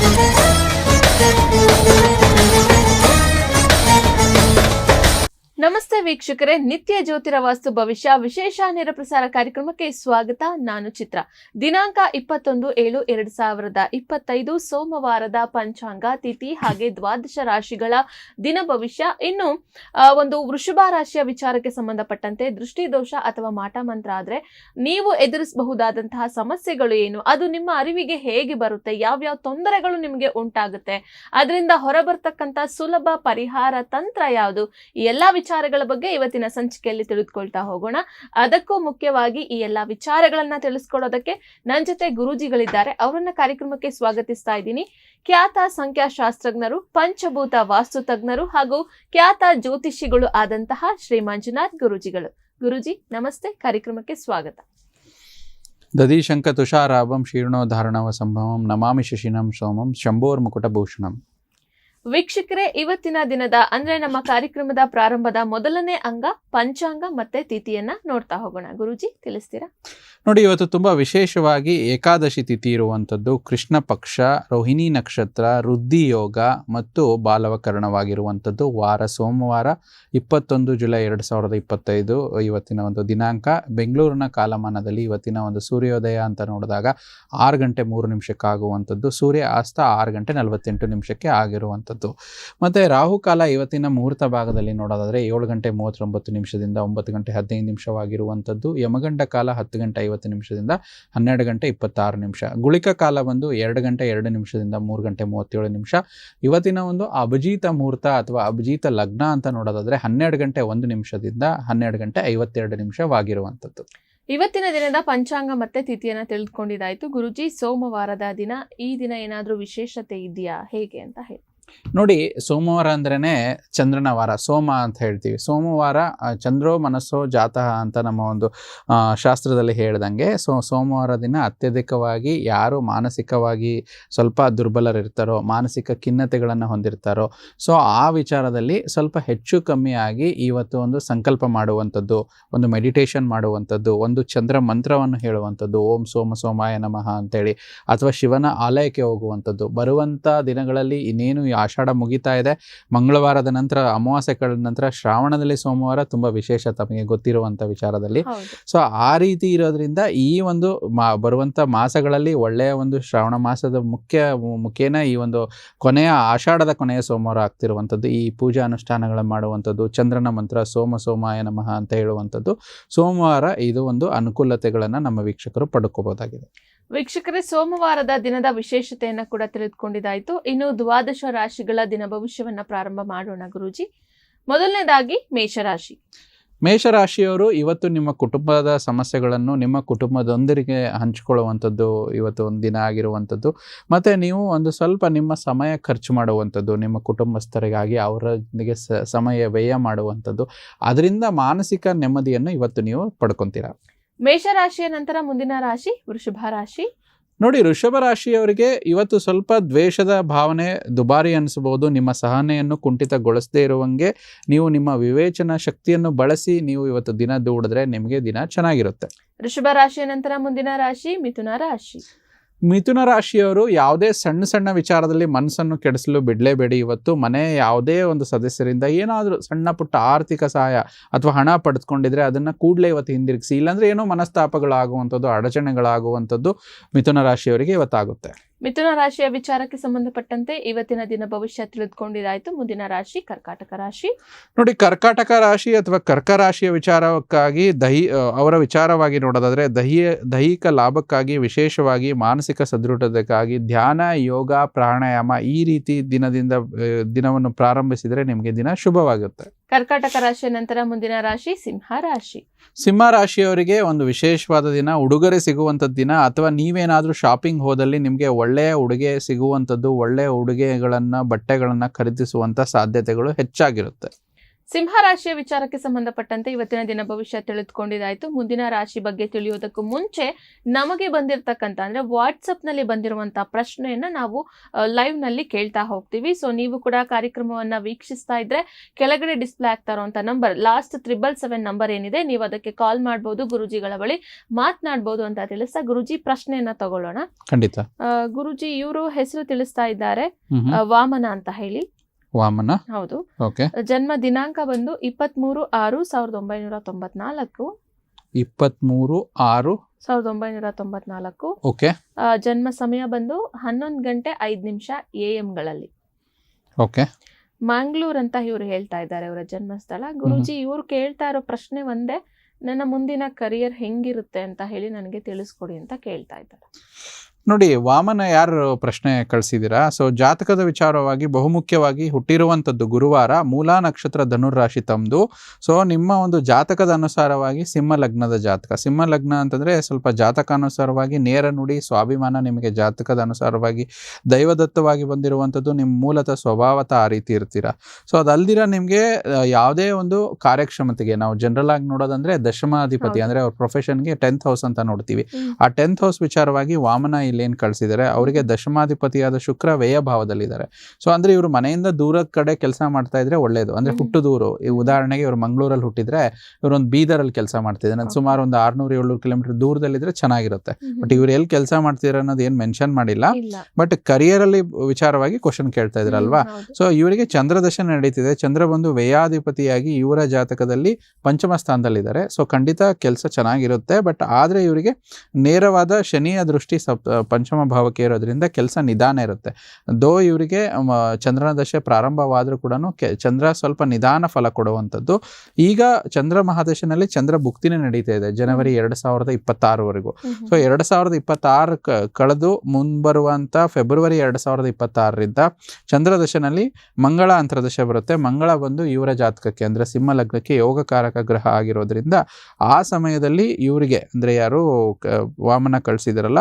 Müzik ನಮಸ್ತೆ ವೀಕ್ಷಕರೇ, ನಿತ್ಯ ಜ್ಯೋತಿರ ವಾಸ್ತು ಭವಿಷ್ಯ, ವಿಶೇಷ ನೇರ ಪ್ರಸಾರ ಕಾರ್ಯಕ್ರಮಕ್ಕೆ ಸ್ವಾಗತ ನಾನು ಚಿತ್ರ. ದಿನಾಂಕ ಇಪ್ಪತ್ತೊಂದು ಏಳು ಎರಡ್ ಸಾವಿರದ ಇಪ್ಪತ್ತೈದು, ಸೋಮವಾರದ ಪಂಚಾಂಗ ತಿಥಿ ಹಾಗೆ ದ್ವಾದಶ ರಾಶಿಗಳ ದಿನ ಭವಿಷ್ಯ. ಇನ್ನು ಒಂದು ವೃಷಭ ರಾಶಿಯ ವಿಚಾರಕ್ಕೆ ಸಂಬಂಧಪಟ್ಟಂತೆ ದೃಷ್ಟಿದೋಷ ಅಥವಾ ಮಾಟ ಮಂತ್ರ ಆದ್ರೆ ನೀವು ಎದುರಿಸಬಹುದಾದಂತಹ ಸಮಸ್ಯೆಗಳು ಏನು? ಅದು ನಿಮ್ಮ ಅರಿವಿಗೆ ಹೇಗೆ ಬರುತ್ತೆ? ಯಾವ್ಯಾವ ತೊಂದರೆಗಳು ನಿಮಗೆ ಉಂಟಾಗುತ್ತೆ? ಅದರಿಂದ ಹೊರಬರ್ತಕ್ಕಂಥ ಸುಲಭ ಪರಿಹಾರ ತಂತ್ರ ಯಾವುದು? ಈ ಎಲ್ಲಾ ವಿಚಾರಗಳ ಬಗ್ಗೆ ಇವತ್ತಿನ ಸಂಚಿಕೆಯಲ್ಲಿ ತಿಳಿದುಕೊಳ್ತಾ ಹೋಗೋಣ. ಅದಕ್ಕೂ ಮುಖ್ಯವಾಗಿ ಈ ಎಲ್ಲಾ ವಿಚಾರಗಳನ್ನ ತಿಳಿಸ್ಕೊಡೋದಕ್ಕೆ ನನ್ನ ಜೊತೆ ಗುರೂಜಿಗಳಿದ್ದಾರೆ. ಅವರನ್ನ ಕಾರ್ಯಕ್ರಮಕ್ಕೆ ಸ್ವಾಗತಿಸ್ತಾ ಇದ್ದೀನಿ. ಖ್ಯಾತ ಸಂಖ್ಯಾಶಾಸ್ತ್ರಜ್ಞರು, ಪಂಚಭೂತ ವಾಸ್ತು ತಜ್ಞರು ಹಾಗೂ ಖ್ಯಾತ ಜ್ಯೋತಿಷಿಗಳು ಆದಂತಹ ಶ್ರೀ ಮಂಜುನಾಥ್ ಗುರೂಜಿಗಳು. ಗುರುಜಿ, ನಮಸ್ತೆ. ಕಾರ್ಯಕ್ರಮಕ್ಕೆ ಸ್ವಾಗತ. ದಧಿಶಂಕ ತುಷಾರಾಭಂ ಶೀರ್ಣೋಧಾರಣವ ಸಂಭವಂ, ನಮಾಮಿ ಶಶಿನಂ, ಸೋಮಂ ಶಂಭೋರ್ಮುಕುಟಭೂಷಣಂ ವೀಕ್ಷಕರೇ, ಇವತ್ತಿನ ದಿನದ, ಅಂದ್ರೆ ನಮ್ಮ ಕಾರ್ಯಕ್ರಮದ ಪ್ರಾರಂಭದ ಮೊದಲನೇ ಅಂಗ, ಪಂಚಾಂಗ ಮತ್ತೆ ತಿಥಿಯನ್ನ ನೋಡ್ತಾ ಹೋಗೋಣ. ಗುರುಜಿ, ತಿಳಿಸ್ತೀರಾ? ನೋಡಿ, ಇವತ್ತು ತುಂಬ ವಿಶೇಷವಾಗಿ ಏಕಾದಶಿ ತಿಥಿ ಇರುವಂಥದ್ದು ಕೃಷ್ಣ ಪಕ್ಷ, ರೋಹಿಣಿ ನಕ್ಷತ್ರ, ವೃದ್ಧಿ ಯೋಗ ಮತ್ತು ಬಾಲವಕರಣವಾಗಿರುವಂಥದ್ದು ವಾರ ಸೋಮವಾರ ಇಪ್ಪತ್ತೊಂದು ಜುಲೈ ಎರಡು ಸಾವಿರದ ಇಪ್ಪತ್ತೈದು ಇವತ್ತಿನ ಒಂದು ದಿನಾಂಕ. ಬೆಂಗಳೂರಿನ ಕಾಲಮಾನದಲ್ಲಿ ಇವತ್ತಿನ ಒಂದು ಸೂರ್ಯೋದಯ ಅಂತ ನೋಡಿದಾಗ ಆರು ಗಂಟೆ ಮೂರು ನಿಮಿಷಕ್ಕಾಗುವಂಥದ್ದು. ಸೂರ್ಯ ಅಸ್ತ ಆರು ಗಂಟೆ ನಲವತ್ತೆಂಟು ನಿಮಿಷಕ್ಕೆ ಆಗಿರುವಂಥದ್ದು. ಮತ್ತು ರಾಹುಕಾಲ ಇವತ್ತಿನ ಮುಹೂರ್ತ ಭಾಗದಲ್ಲಿ ನೋಡೋದಾದರೆ ಏಳು ಗಂಟೆ ಮೂವತ್ತೊಂಬತ್ತು ನಿಮಿಷದಿಂದ ಒಂಬತ್ತು ಗಂಟೆ ಹದಿನೈದು ನಿಮಿಷವಾಗಿರುವಂಥದ್ದು. ಯಮಗಂಡ ಕಾಲ ಹತ್ತು ಗಂಟೆ ಐವತ್ತು ನಿಮಿಷದಿಂದ ಹನ್ನೆರಡು ಗಂಟೆ ಇಪ್ಪತ್ತಾರು ನಿಮಿಷ. ಗುಳಿಕ ಕಾಲ ಬಂದು ಎರಡು ಗಂಟೆ ಎರಡು ನಿಮಿಷದಿಂದ ಮೂರು ಗಂಟೆ ಮೂವತ್ತೇಳು ನಿಮಿಷ. ಇವತ್ತಿನ ಒಂದು ಅಭಿಜೀತ ಮುಹೂರ್ತ ಅಥವಾ ಅಭಿಜೀತ ಲಗ್ನ ಅಂತ ನೋಡೋದಾದ್ರೆ ಹನ್ನೆರಡು ಗಂಟೆ ಒಂದು ನಿಮಿಷದಿಂದ ಹನ್ನೆರಡು ಗಂಟೆ ಐವತ್ತೆರಡು ನಿಮಿಷವಾಗಿರುವಂಥದ್ದು. ಇವತ್ತಿನ ದಿನದ ಪಂಚಾಂಗ ಮತ್ತೆ ತಿಥಿಯನ್ನು ತಿಳಿದುಕೊಂಡಿದ್ದಾಯ್ತು. ಗುರುಜಿ, ಸೋಮವಾರದ ದಿನ ಈ ದಿನ ಏನಾದರೂ ವಿಶೇಷತೆ ಇದೆಯಾ? ಹೇಗೆ ಅಂತ ಹೇಳಿ ನೋಡಿ, ಸೋಮವಾರ ಅಂದ್ರೇ ಚಂದ್ರನ ವಾರ, ಸೋಮ ಅಂತ ಹೇಳ್ತೀವಿ. ಸೋಮವಾರ ಚಂದ್ರೋ ಮನಸ್ಸೋ ಜಾತಃ ಅಂತ ನಮ್ಮ ಒಂದು ಶಾಸ್ತ್ರದಲ್ಲಿ ಹೇಳ್ದಂಗೆ, ಸೊ, ಸೋಮವಾರ ದಿನ ಅತ್ಯಧಿಕವಾಗಿ ಯಾರು ಮಾನಸಿಕವಾಗಿ ಸ್ವಲ್ಪ ದುರ್ಬಲರಿರ್ತಾರೋ, ಮಾನಸಿಕ ಖಿನ್ನತೆಗಳನ್ನು ಹೊಂದಿರ್ತಾರೋ, ಸೊ, ಆ ವಿಚಾರದಲ್ಲಿ ಸ್ವಲ್ಪ ಹೆಚ್ಚು ಕಮ್ಮಿಯಾಗಿ ಇವತ್ತು ಒಂದು ಸಂಕಲ್ಪ ಮಾಡುವಂಥದ್ದು, ಒಂದು ಮೆಡಿಟೇಷನ್ ಮಾಡುವಂಥದ್ದು, ಒಂದು ಚಂದ್ರ ಮಂತ್ರವನ್ನು ಹೇಳುವಂಥದ್ದು, ಓಂ ಸೋಮ ಸೋಮಾಯ ನಮಃ ಅಂತೇಳಿ, ಅಥವಾ ಶಿವನ ಆಲಯಕ್ಕೆ ಹೋಗುವಂಥದ್ದು, ಬರುವಂಥ ದಿನಗಳಲ್ಲಿ ಇನ್ನೇನು ಆಷಾಢ ಮುಗಿತಾ ಇದೆ. ಮಂಗಳವಾರದ ನಂತರ ಅಮಾವಾಸ್ಯೆ ಕಳೆದ ನಂತರ ಶ್ರಾವಣದಲ್ಲಿ ಸೋಮವಾರ ತುಂಬ ವಿಶೇಷ ತಮಗೆ ಗೊತ್ತಿರುವಂಥ ವಿಚಾರದಲ್ಲಿ. ಸೊ ಆ ರೀತಿ ಇರೋದ್ರಿಂದ ಈ ಒಂದು ಮಾ ಬರುವಂಥ ಮಾಸಗಳಲ್ಲಿ ಒಳ್ಳೆಯ ಒಂದು ಶ್ರಾವಣ ಮಾಸದ ಮುಖ್ಯ ಮುಖೇನ ಈ ಒಂದು ಕೊನೆಯ ಆಷಾಢದ ಕೊನೆಯ ಸೋಮವಾರ ಆಗ್ತಿರುವಂಥದ್ದು. ಈ ಪೂಜಾ ಅನುಷ್ಠಾನಗಳ ಮಾಡುವಂಥದ್ದು ಚಂದ್ರನ ಮಂತ್ರ ಸೋಮ ಸೋಮಾಯ ನಮಃ ಅಂತ ಹೇಳುವಂಥದ್ದು. ಸೋಮವಾರ ಇದು ಒಂದು ಅನುಕೂಲತೆಗಳನ್ನು ನಮ್ಮ ವೀಕ್ಷಕರು ಪಡ್ಕೋಬೋದಾಗಿದೆ. ವೀಕ್ಷಕರೇ, ಸೋಮವಾರದ ದಿನದ ವಿಶೇಷತೆಯನ್ನು ಕೂಡ ತಿಳಿದುಕೊಂಡಿದ್ದಾಯಿತು. ಇನ್ನು ದ್ವಾದಶ ರಾಶಿಗಳ ದಿನ ಭವಿಷ್ಯವನ್ನು ಪ್ರಾರಂಭ ಮಾಡೋಣ ಗುರುಜಿ. ಮೊದಲನೇದಾಗಿ ಮೇಷರಾಶಿ. ಮೇಷರಾಶಿಯವರು ಇವತ್ತು ನಿಮ್ಮ ಕುಟುಂಬದ ಸಮಸ್ಯೆಗಳನ್ನು ನಿಮ್ಮ ಕುಟುಂಬದೊಂದಿಗೆ ಹಂಚಿಕೊಳ್ಳುವಂಥದ್ದು ಇವತ್ತು ಒಂದು ದಿನ ಆಗಿರುವಂಥದ್ದು. ಮತ್ತು ನೀವು ಒಂದು ಸ್ವಲ್ಪ ನಿಮ್ಮ ಸಮಯ ಖರ್ಚು ಮಾಡುವಂಥದ್ದು, ನಿಮ್ಮ ಕುಟುಂಬಸ್ಥರಿಗಾಗಿ ಅವರೊಂದಿಗೆ ಸಮಯ ವ್ಯಯ ಮಾಡುವಂಥದ್ದು. ಅದರಿಂದ ಮಾನಸಿಕ ನೆಮ್ಮದಿಯನ್ನು ಇವತ್ತು ನೀವು ಪಡ್ಕೊತೀರಾ. ಮೇಷರಾಶಿಯ ನಂತರ ಮುಂದಿನ ರಾಶಿ ವೃಷಭ ರಾಶಿ. ನೋಡಿ ವೃಷಭ ರಾಶಿಯವರಿಗೆ ಇವತ್ತು ಸ್ವಲ್ಪ ದ್ವೇಷದ ಭಾವನೆ ದುಬಾರಿ ಅನಿಸಬಹುದು. ನಿಮ್ಮ ಸಹನೆಯನ್ನು ಕುಂಠಿತಗೊಳಿಸದೇ ಇರುವಂಗೆ ನೀವು ನಿಮ್ಮ ವಿವೇಚನಾ ಶಕ್ತಿಯನ್ನು ಬಳಸಿ ನೀವು ಇವತ್ತು ದಿನ ದೂಡಿದ್ರೆ ನಿಮಗೆ ದಿನ ಚೆನ್ನಾಗಿರುತ್ತೆ. ವೃಷಭ ರಾಶಿಯ ನಂತರ ಮುಂದಿನ ರಾಶಿ ಮಿಥುನ ರಾಶಿ. ಮಿಥುನ ರಾಶಿಯವರು ಯಾವುದೇ ಸಣ್ಣ ಸಣ್ಣ ವಿಚಾರದಲ್ಲಿ ಮನಸ್ಸನ್ನು ಕೆಡಿಸಲು ಬಿಡಲೇಬೇಡಿ. ಇವತ್ತು ಮನೆ ಯಾವುದೇ ಒಂದು ಸದಸ್ಯರಿಂದ ಏನಾದರೂ ಸಣ್ಣ ಪುಟ್ಟ ಆರ್ಥಿಕ ಸಹಾಯ ಅಥವಾ ಹಣ ಪಡೆದುಕೊಂಡಿದ್ರೆ ಅದನ್ನು ಕೂಡಲೇ ಇವತ್ತು ಹಿಂದಿರುಗಿಸಿ. ಇಲ್ಲಾಂದರೆ ಏನೋ ಮನಸ್ತಾಪಗಳಾಗುವಂಥದ್ದು, ಅಡಚಣೆಗಳಾಗುವಂಥದ್ದು ಮಿಥುನ ರಾಶಿಯವರಿಗೆ ಇವತ್ತಾಗುತ್ತೆ. ಮಿಥುನ ರಾಶಿಯ ವಿಚಾರಕ್ಕೆ ಸಂಬಂಧಪಟ್ಟಂತೆ ಇವತ್ತಿನ ದಿನ ಭವಿಷ್ಯ ತಿಳಿದುಕೊಂಡಿದ್ದಾಯ್ತು. ಮುಂದಿನ ರಾಶಿ ಕರ್ಕಾಟಕ ರಾಶಿ. ನೋಡಿ, ಕರ್ಕಾಟಕ ರಾಶಿ ಅಥವಾ ಕರ್ಕ ರಾಶಿಯ ವಿಚಾರಕ್ಕಾಗಿ ದಹಿ ಅವರ ವಿಚಾರವಾಗಿ ನೋಡೋದಾದ್ರೆ ದಹಿಯ, ದೈಹಿಕ ಲಾಭಕ್ಕಾಗಿ ವಿಶೇಷವಾಗಿ ಮಾನಸಿಕ ಸದೃಢತೆಗಾಗಿ ಧ್ಯಾನ, ಯೋಗ, ಪ್ರಾಣಾಯಾಮ ಈ ರೀತಿ ದಿನದಿಂದ ದಿನವನ್ನು ಪ್ರಾರಂಭಿಸಿದರೆ ನಿಮಗೆ ದಿನ ಶುಭವಾಗುತ್ತೆ. ಕರ್ಕಾಟಕ ರಾಶಿಯ ನಂತರ ಮುಂದಿನ ರಾಶಿ ಸಿಂಹ ರಾಶಿ. ಸಿಂಹ ರಾಶಿಯವರಿಗೆ ಒಂದು ವಿಶೇಷವಾದ ದಿನ, ಉಡುಗೊರೆ ಸಿಗುವಂಥದ್ದು ದಿನ, ಅಥವಾ ನೀವೇನಾದರೂ ಶಾಪಿಂಗ್ ಹೋದಲ್ಲಿ ನಿಮಗೆ ಒಳ್ಳೆಯ ಉಡುಗೆ ಸಿಗುವಂಥದ್ದು, ಒಳ್ಳೆಯ ಉಡುಗೆಗಳನ್ನು, ಬಟ್ಟೆಗಳನ್ನು ಖರೀದಿಸುವಂಥ ಸಾಧ್ಯತೆಗಳು ಹೆಚ್ಚಾಗಿರುತ್ತೆ. ಸಿಂಹ ರಾಶಿಯ ವಿಚಾರಕ್ಕೆ ಸಂಬಂಧಪಟ್ಟಂತೆ ಇವತ್ತಿನ ದಿನ ಭವಿಷ್ಯ ತಿಳಿದುಕೊಂಡಿದ್ದಾಯ್ತು. ಮುಂದಿನ ರಾಶಿ ಬಗ್ಗೆ ತಿಳಿಯೋದಕ್ಕೂ ಮುಂಚೆ ನಮಗೆ ಬಂದಿರತಕ್ಕಂಥ ಅಂದ್ರೆ ವಾಟ್ಸಪ್ನಲ್ಲಿ ಬಂದಿರುವಂತಹ ಪ್ರಶ್ನೆಯನ್ನ ನಾವು ಲೈವ್ನಲ್ಲಿ ಕೇಳ್ತಾ ಹೋಗ್ತೀವಿ. ಸೊ ನೀವು ಕೂಡ ಕಾರ್ಯಕ್ರಮವನ್ನ ವೀಕ್ಷಿಸ್ತಾ ಇದ್ರೆ ಕೆಳಗಡೆ ಡಿಸ್ಪ್ಲೇ ಆಗ್ತಾ ಇರುವಂತ number last triple seven number ಏನಿದೆ ನೀವು ಅದಕ್ಕೆ ಕಾಲ್ ಮಾಡಬಹುದು ಗುರುಜಿಗಳ ಬಳಿ ಮಾತನಾಡಬಹುದು ಅಂತ ತಿಳಿಸ್ತಾ ಗುರುಜಿ ಪ್ರಶ್ನೆಯನ್ನ ತಗೊಳ್ಳೋಣ. ಖಂಡಿತ. ಗುರುಜಿ ಇವರು ಹೆಸರು ತಿಳಿಸ್ತಾ ಇದ್ದಾರೆ. ವಾಮನ ಅಂತ ಹೇಳಿ. ವಾಮನ? ಹೌದು. ಓಕೆ. ಜನ್ಮ ದಿನಾಂಕ ಬಂದು ಇಪ್ಪತ್ಮೂರು ಆರು ಸಾವಿರದ ಒಂಬೈನೂರ ತೊಂಬತ್ನಾಲ್ಕು. ಇಪ್ಪತ್ಮೂರು ಆರು? ಸಾವಿರದ ಒಂಬೈನೂರ ತೊಂಬತ್ನಾಲ್ಕು. ಓಕೆ. ಜನ್ಮ ಸಮಯ ಬಂದು ಹನ್ನೊಂದು ಗಂಟೆ ಐದು ನಿಮಿಷ ಎ ಗಳಲ್ಲಿ. ಓಕೆ. ಮ್ಯಾಂಗ್ಳೂರ್ ಅಂತ ಇವರು ಹೇಳ್ತಾ ಇದ್ದಾರೆ ಅವರ ಜನ್ಮಸ್ಥಳ. ಗುರುಜಿ ಇವರು ಕೇಳ್ತಾ ಇರೋ ಪ್ರಶ್ನೆ ಒಂದೇ ನನ್ನ ಮುಂದಿನ ಕರಿಯರ್ ಹೆಂಗಿರುತ್ತೆ ಅಂತ ಹೇಳಿ ನನಗೆ ತಿಳಿಸ್ಕೊಡಿ ಅಂತ ಕೇಳ್ತಾ ಇದ್ದಾರೆ. ನೋಡಿ ವಾಮನ ಯಾರು ಪ್ರಶ್ನೆ ಕಳಿಸಿದ್ದೀರಾ? ಸೊ ಜಾತಕದ ವಿಚಾರವಾಗಿ ಬಹುಮುಖ್ಯವಾಗಿ ಹುಟ್ಟಿರುವಂಥದ್ದು ಗುರುವಾರ ಮೂಲ ನಕ್ಷತ್ರ ಧನುರಾಶಿ ತಮ್ಮದು ಸೊ ನಿಮ್ಮ ಒಂದು ಜಾತಕದ ಅನುಸಾರವಾಗಿ ಸಿಂಹ ಲಗ್ನದ ಜಾತಕ. ಸಿಂಹ ಲಗ್ನ ಅಂತಂದರೆ ಸ್ವಲ್ಪ ಜಾತಕಾನುಸಾರವಾಗಿ ನೇರ ನುಡಿ ಸ್ವಾಭಿಮಾನ ನಿಮಗೆ ಜಾತಕದ ಅನುಸಾರವಾಗಿ ದೈವದತ್ತವಾಗಿ ಬಂದಿರುವಂಥದ್ದು ನಿಮ್ಮ ಮೂಲತಃ ಸ್ವಭಾವತ ಆ ರೀತಿ ಇರ್ತೀರ? ಸೊ ಅದಲ್ದಿರ ನಿಮಗೆ ಯಾವುದೇ ಒಂದು ಕಾರ್ಯಕ್ಷಮತೆಗೆ ನಾವು ಜನರಲ್ ಆಗಿ ನೋಡೋದಂದ್ರೆ ದಶಮಾಧಿಪತಿ. ಅಂದರೆ ಅವ್ರ ಪ್ರೊಫೆಷನ್ಗೆ ಟೆಂತ್ ಹೌಸ್ ಅಂತ ನೋಡ್ತೀವಿ. ಆ ಟೆಂತ್ ಹೌಸ್ ವಿಚಾರವಾಗಿ ವಾಮನ ಇಲ್ಲೇನು ಕಳಿಸಿದ್ದಾರೆ ಅವರಿಗೆ ದಶಮಾಧಿಪತಿಯಾದ ಶುಕ್ರ ವ್ಯಯ ಭಾವದಲ್ಲಿದ್ದಾರೆ ಸೊ ಅಂದ್ರೆ ಇವರು ಮನೆಯಿಂದ ದೂರದ ಕಡೆ ಕೆಲಸ ಮಾಡ್ತಾ ಇದ್ರೆ ಒಳ್ಳೇದು. ಅಂದ್ರೆ ಹ್ಮ್. ಹುಟ್ಟು ದೂರು ಈ ಉದಾಹರಣೆಗೆ ಇವರು ಮಂಗಳೂರಲ್ಲಿ ಹುಟ್ಟಿದ್ರೆ ಇವರೊಂದು ಒಂದು ಬೀದರಲ್ಲಿ ಕೆಲಸ ಮಾಡ್ತಿದ್ದಾರೆ. ಸುಮಾರು ಒಂದು ಆರ್ನೂರು ಏಳ್ನೂರು ಕಿಲೋಮೀಟರ್ ದೂರದಲ್ಲಿದ್ರೆ ಚೆನ್ನಾಗಿರುತ್ತೆ. ಬಟ್ ಇವ್ರು ಎಲ್ಲಿ ಕೆಲಸ ಮಾಡ್ತಿದ್ದಾರೆ ಅನ್ನೋದು ಏನು ಮೆನ್ಷನ್ ಮಾಡಿಲ್ಲ. ಬಟ್ ಕರಿಯರಲ್ಲಿ ವಿಚಾರವಾಗಿ ಕ್ವಶನ್ ಕೇಳ್ತಾ ಇದ್ರಲ್ವಾ. ಸೊ ಇವರಿಗೆ ಚಂದ್ರದಶ ನಡೀತಿದೆ. ಚಂದ್ರ ಬಂದು ವ್ಯಯಾಧಿಪತಿಯಾಗಿ ಇವರ ಜಾತಕದಲ್ಲಿ ಪಂಚಮ ಸ್ಥಾನದಲ್ಲಿದ್ದಾರೆ. ಸೊ ಖಂಡಿತ ಕೆಲಸ ಚೆನ್ನಾಗಿರುತ್ತೆ. ಬಟ್ ಆದರೆ ಇವರಿಗೆ ನೇರವಾದ ಶನಿಯ ದೃಷ್ಟಿ ಸಪ್ ಪಂಚಮ ಭಾವಕ್ಕೆ ಇರೋದ್ರಿಂದ ಕೆಲಸ ನಿಧಾನ ಇರುತ್ತೆ. ದೋ ಇವರಿಗೆ ಚಂದ್ರನ ದಶೆ ಪ್ರಾರಂಭವಾದರೂ ಕೂಡ ಚಂದ್ರ ಸ್ವಲ್ಪ ನಿಧಾನ ಫಲ ಕೊಡುವಂಥದ್ದು. ಈಗ ಚಂದ್ರ ಮಹಾದಶನಲ್ಲಿ ಚಂದ್ರ ಭುಕ್ತಿನೇ ನಡೀತಾ ಇದೆ ಜನವರಿ ಎರಡು ಸಾವಿರದ ಇಪ್ಪತ್ತಾರವರೆಗೂ. ಸೊ ಎರಡು ಸಾವಿರದ ಇಪ್ಪತ್ತಾರು ಕಳೆದು ಮುಂಬರುವಂಥ ಫೆಬ್ರವರಿ ಎರಡು ಸಾವಿರದ ಇಪ್ಪತ್ತಾರರಿಂದ ಚಂದ್ರದಶನಲ್ಲಿ ಮಂಗಳ ಅಂತರದಶೆ ಬರುತ್ತೆ. ಮಂಗಳ ಬಂದು ಇವರ ಜಾತಕಕ್ಕೆ ಅಂದರೆ ಸಿಂಹ ಲಗ್ನಕ್ಕೆ ಯೋಗಕಾರಕ ಗ್ರಹ ಆಗಿರೋದ್ರಿಂದ ಆ ಸಮಯದಲ್ಲಿ ಇವರಿಗೆ ಅಂದರೆ ಯಾರು ವಾಮನ ಕಳಿಸಿದಾರಲ್ಲ